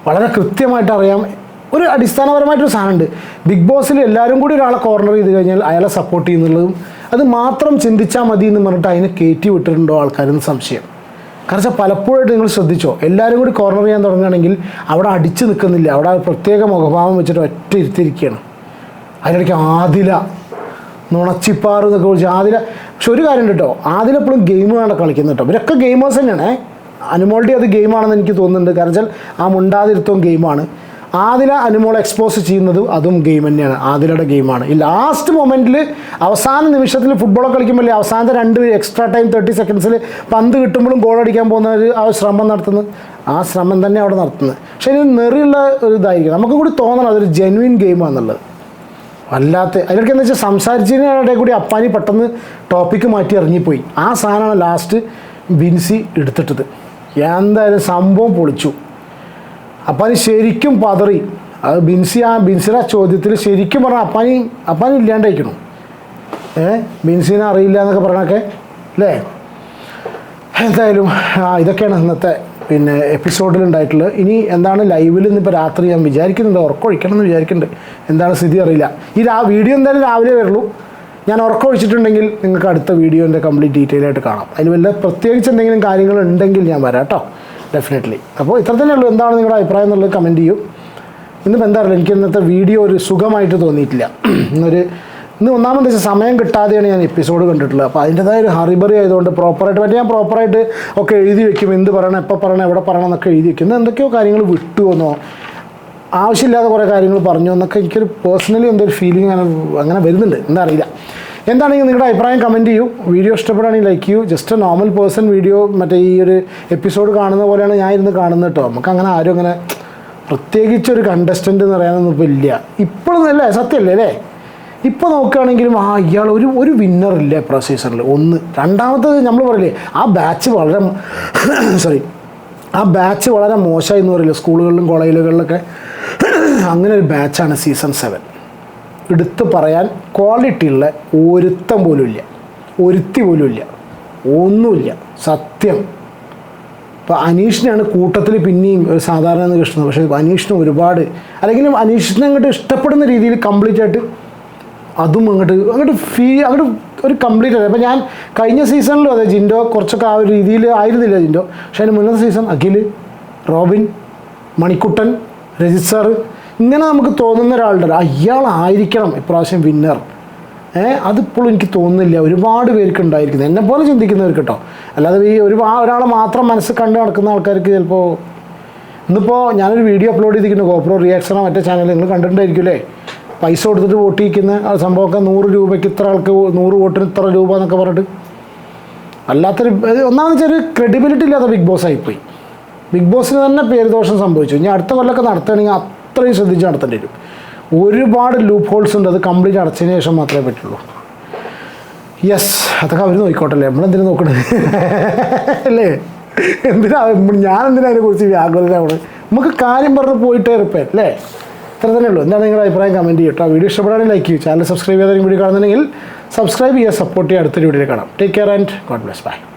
വളരെ കൃത്യമായിട്ട് അറിയാം. ഒരു അടിസ്ഥാനപരമായിട്ടൊരു സാധനമുണ്ട്. ബിഗ് ബോസിൽ എല്ലാവരും കൂടി ഒരാളെ കോർണർ ചെയ്ത് കഴിഞ്ഞാൽ അയാളെ സപ്പോർട്ട് ചെയ്യുന്നുള്ളതും അത് മാത്രം ചിന്തിച്ചാൽ മതി എന്ന് പറഞ്ഞിട്ട് അതിനെ കയറ്റി വിട്ടിട്ടുണ്ടോ ആൾക്കാരെന്ന് സംശയം. കാരണം പലപ്പോഴായിട്ട് നിങ്ങൾ ശ്രദ്ധിച്ചോ എല്ലാവരും കൂടി കോർണർ ചെയ്യാൻ തുടങ്ങുകയാണെങ്കിൽ അവിടെ അടിച്ചു നിൽക്കുന്നില്ല. അവിടെ പ്രത്യേക മുഖഭാവം വെച്ചിട്ട് ഒറ്റ ഇരുത്തിരിക്കുകയാണ്. അതിനിടയ്ക്ക് ആദില നുണച്ചിപ്പാറ് എന്നൊക്കെ വിളിച്ച് ആദില. പക്ഷെ ഒരു കാര്യം കേട്ടോ. ആദില എപ്പോഴും ഗെയിമാണ് കളിക്കുന്നത് കേട്ടോ. ഇവരൊക്കെ ഗെയിമേഴ്സ് തന്നെയാണ്. അനുമോളുടെ അത് ഗെയിമാണെന്ന് എനിക്ക് തോന്നുന്നുണ്ട്. കാരണം വെച്ചാൽ ആ മുണ്ടാതിരുത്തവും ഗെയിമാണ് ആദില അനുമോളെ എക്സ്പോസ് ചെയ്യുന്നതും അതും ഗെയിം തന്നെയാണ്. ആദിലയുടെ ഗെയിമാണ് ഈ ലാസ്റ്റ് മൊമെന്റിൽ അവസാന നിമിഷത്തിൽ ഫുട്ബോളൊക്കെ കളിക്കുമ്പോൾ അവസാനത്തെ രണ്ട് എക്സ്ട്രാ ടൈം തേർട്ടി സെക്കൻഡ്സിൽ പന്ത് കിട്ടുമ്പോഴും ഗോൾ അടിക്കാൻ പോകുന്ന ഒരു ആ ശ്രമം നടത്തുന്നത്. ആ ശ്രമം തന്നെ അവിടെ നടത്തുന്നത്. പക്ഷേ ഇതിന് നെറിയുള്ള ഒരു ഇതായിരിക്കും. നമുക്ക് കൂടി തോന്നണം അതൊരു ജെനുവിൻ ഗെയിമാണെന്നുള്ളത് വല്ലാത്ത അതിലൊക്കെ എന്ന് വെച്ചാൽ സംസാരിച്ചതിനിടെ കൂടി അപ്പാനി പെട്ടെന്ന് ടോപ്പിക്ക് മാറ്റി ഇറങ്ങിപ്പോയി. ആ സാധനമാണ് ലാസ്റ്റ് ബിൻസി എടുത്തിട്ടത്. എന്തായാലും സംഭവം പൊളിച്ചു. അപ്പാനി ശരിക്കും പതറി. അത് ബിൻസി ആ ബിൻസിയുടെ ചോദ്യത്തിൽ ശരിക്കും പറഞ്ഞാൽ അപ്പാനി അപ്പാനി ഇല്ലാണ്ടായിരിക്കണം? ഏ? ബിൻസിനെ അറിയില്ല എന്നൊക്കെ പറഞ്ഞൊക്കെ അല്ലേ? എന്തായാലും ആ ഇതൊക്കെയാണ് ഇന്നത്തെ പിന്നെ എപ്പിസോഡിൽ ഉണ്ടായിട്ടുള്ളത് ഇനി എന്താണ് ലൈവിൽ ഇന്നിപ്പോൾ രാത്രി ഞാൻ വിചാരിക്കുന്നുണ്ട് ഉറക്കമൊഴിക്കണം എന്ന് വിചാരിക്കുന്നുണ്ട് എന്താണ് സ്ഥിതി അറിയില്ല. ഈ രാ വീഡിയോ എന്തായാലും രാവിലെ വരുള്ളൂ. ഞാൻ ഉറക്കൊഴിച്ചിട്ടുണ്ടെങ്കിൽ നിങ്ങൾക്ക് അടുത്ത വീഡിയോന്റെ കംപ്ലീറ്റ് ഡീറ്റെയിൽ ആയിട്ട് കാണാം. അതിൽ വല്ല പ്രത്യേകിച്ച് എന്തെങ്കിലും കാര്യങ്ങൾ ഉണ്ടെങ്കിൽ ഞാൻ വരാം കേട്ടോ. ഡെഫിനറ്റ്ലി അപ്പോൾ ഇത്ര തന്നെ ഉള്ളൂ. എന്താണ് നിങ്ങളുടെ അഭിപ്രായം എന്നുള്ളത് കമന്റ് ചെയ്യും. ഇന്നിപ്പോൾ എന്താ പറയുക എനിക്ക് ഇന്നത്തെ വീഡിയോ ഒരു സുഖമായിട്ട് തോന്നിയിട്ടില്ല. ഇന്നൊരു ഇന്ന് ഒന്നാമത് വെച്ചാൽ സമയം കിട്ടാതെയാണ് ഞാൻ എപ്പിസോഡ് കണ്ടിട്ടുള്ളത്. അപ്പോൾ അതിന്റെതായ ഒരു ഹറിബറി ആയതുകൊണ്ട് പ്രോപ്പറായിട്ട് മറ്റേ ഞാൻ പ്രോപ്പറായിട്ട് ഒക്കെ എഴുതി വെക്കും. എന്ത് പറയണം എപ്പോൾ പറയണം എവിടെ പറയണം എന്നൊക്കെ എഴുതി വെക്കും. എന്തൊക്കെയോ കാര്യങ്ങൾ വിട്ടുവെന്നോ ആവശ്യമില്ലാതെ കുറേ കാര്യങ്ങൾ പറഞ്ഞു എന്നൊക്കെ എനിക്കൊരു പേഴ്സണലി എന്തൊരു ഫീലിംഗ് അങ്ങനെ അങ്ങനെ വരുന്നുണ്ട്. എന്താ അറിയില്ല. എന്താണെങ്കിൽ നിങ്ങളുടെ അഭിപ്രായം കമന്റ് ചെയ്യൂ. വീഡിയോ ഇഷ്ടപ്പെടുകയാണെങ്കിൽ ലൈക്ക് ചെയ്യൂ. ജസ്റ്റ് നോർമൽ പേഴ്സൺ വീഡിയോ മറ്റേ ഈ ഒരു എപ്പിസോഡ് കാണുന്ന പോലെയാണ് ഞാൻ ഇരുന്ന് കാണുന്നത് കേട്ടോ നമുക്ക് അങ്ങനെ ആരും അങ്ങനെ പ്രത്യേകിച്ച് ഒരു കണ്ടസ്റ്റന്റ് എന്ന് പറയാനൊന്നും ഇപ്പോൾ ഇല്ല. ഇപ്പോഴൊന്നും അല്ലേ സത്യമല്ലേ അല്ലേ? ഇപ്പോൾ നോക്കുകയാണെങ്കിലും ആ ഇയാൾ ഒരു ഒരു വിന്നർ ഇല്ല പ്രൊസീസറിൽ ഒന്ന്. രണ്ടാമത്തത് നമ്മൾ പറയില്ലേ ആ ബാച്ച് വളരെ സോറി ആ ബാച്ച് വളരെ മോശമായി എന്ന് പറയില്ല സ്കൂളുകളിലും കോളേജുകളിലൊക്കെ. അങ്ങനെ ഒരു ബാച്ചാണ് സീസൺ സെവൻ എടുത്ത് പറയാൻ ക്വാളിറ്റി ഉള്ള ഒരുത്തം പോലും ഇല്ല. ഒരുത്തി പോലും ഇല്ല. ഒന്നുമില്ല. സത്യം. അപ്പോൾ അനീഷിനാണ് കൂട്ടത്തിൽ പിന്നെയും ഒരു സാധാരണ എന്ന് കിട്ടുന്നത്. പക്ഷേ അനീഷിന് ഒരുപാട് അല്ലെങ്കിൽ അനീഷിനെ അങ്ങോട്ട് ഇഷ്ടപ്പെടുന്ന രീതിയിൽ കംപ്ലീറ്റ് ആയിട്ട് അതും അങ്ങോട്ട് അങ്ങോട്ട് ഫീ അങ്ങോട്ട് ഒരു കംപ്ലീറ്റ് ആയി. അപ്പോൾ ഞാൻ കഴിഞ്ഞ സീസണിലും അതെ ജിൻഡോ കുറച്ചൊക്കെ ആ ഒരു രീതിയിൽ ആയിരുന്നില്ല ജിൻഡോ. പക്ഷേ അതിന് മുന്നത്തെ season Akhil Robin Manikuttan register ഇങ്ങനെ നമുക്ക് തോന്നുന്ന ഒരാളുടെ അയാൾ ആയിരിക്കണം ഇപ്രാവശ്യം വിന്നർ ഏ അതിപ്പോഴും എനിക്ക് തോന്നുന്നില്ല. ഒരുപാട് പേർക്ക് ഉണ്ടായിരിക്കുന്നത് എന്നെ പോലെ ചിന്തിക്കുന്നവർക്ക് കേട്ടോ അല്ലാതെ ഈ ഒരു ആ ഒരാളെ മാത്രം മനസ്സ് കണ്ട് നടക്കുന്ന ആൾക്കാർക്ക് ചിലപ്പോൾ ഇന്നിപ്പോൾ ഞാനൊരു വീഡിയോ അപ്ലോഡ് ചെയ്തിരിക്കുന്നു. ഗോപ്രോ റിയാക്ഷനോ മറ്റേ ചാനൽ നിങ്ങൾ കണ്ടിട്ടുണ്ടായിരിക്കുമല്ലേ പൈസ കൊടുത്തിട്ട് വോട്ട് ചെയ്യിക്കുന്ന ആ സംഭവമൊക്കെ നൂറ് രൂപയ്ക്ക് ഇത്ര ആൾക്ക് നൂറ് വോട്ടിന് ഇത്ര രൂപ എന്നൊക്കെ പറഞ്ഞിട്ട്. അല്ലാത്തൊരു ഒന്നാമെന്ന് വെച്ചാൽ ഒരു ക്രെഡിബിലിറ്റി ഇല്ലാത്ത ബിഗ് ബോസ് ആയിപ്പോയി. ബിഗ് ബോസിന് തന്നെ പേര് ദോഷം സംഭവിച്ചു. ഇനി അടുത്ത കൊല്ലമൊക്കെ നടത്തുകയാണെങ്കിൽ അത്രയും ശ്രദ്ധിച്ച് നടത്തേണ്ടി വരും. ഒരുപാട് ലൂപ്പ് ഹോൾസ് ഉണ്ട്. അത് കംപ്ലീറ്റ് അടച്ചതിന് ശേഷം മാത്രമേ പറ്റുള്ളൂ. യെസ് അതൊക്കെ അവർ നോക്കിക്കോട്ടല്ലേ നമ്മളെന്തിനു നോക്കണത് അല്ലേ? എന്തിനാ? ഞാൻ എന്തിനാ അതിനെക്കുറിച്ച് വ്യാകുലരാണ് നമുക്ക് കാര്യം പറഞ്ഞ് പോയിട്ടേ ഇരിപ്പേ അല്ലേ? ഇത്ര തന്നെ ഉള്ളൂ. എന്താണ് നിങ്ങളുടെ അഭിപ്രായം? കമന്റ് ചെയ്യട്ടോ വീഡിയോ ഇഷ്ടപ്പെടാനും ലൈക്ക് ചെയ്യും. ചാനൽ സബ്സ്ക്രൈബ് ചെയ്യാതെ വീഡിയോ കാണുന്നുണ്ടെങ്കിൽ സബ്സ്ക്രൈബ് ചെയ്യുക സപ്പോർട്ട് ചെയ്യുക. അടുത്തൊരു വീഡിയോ കാണാം. Take care and God bless bye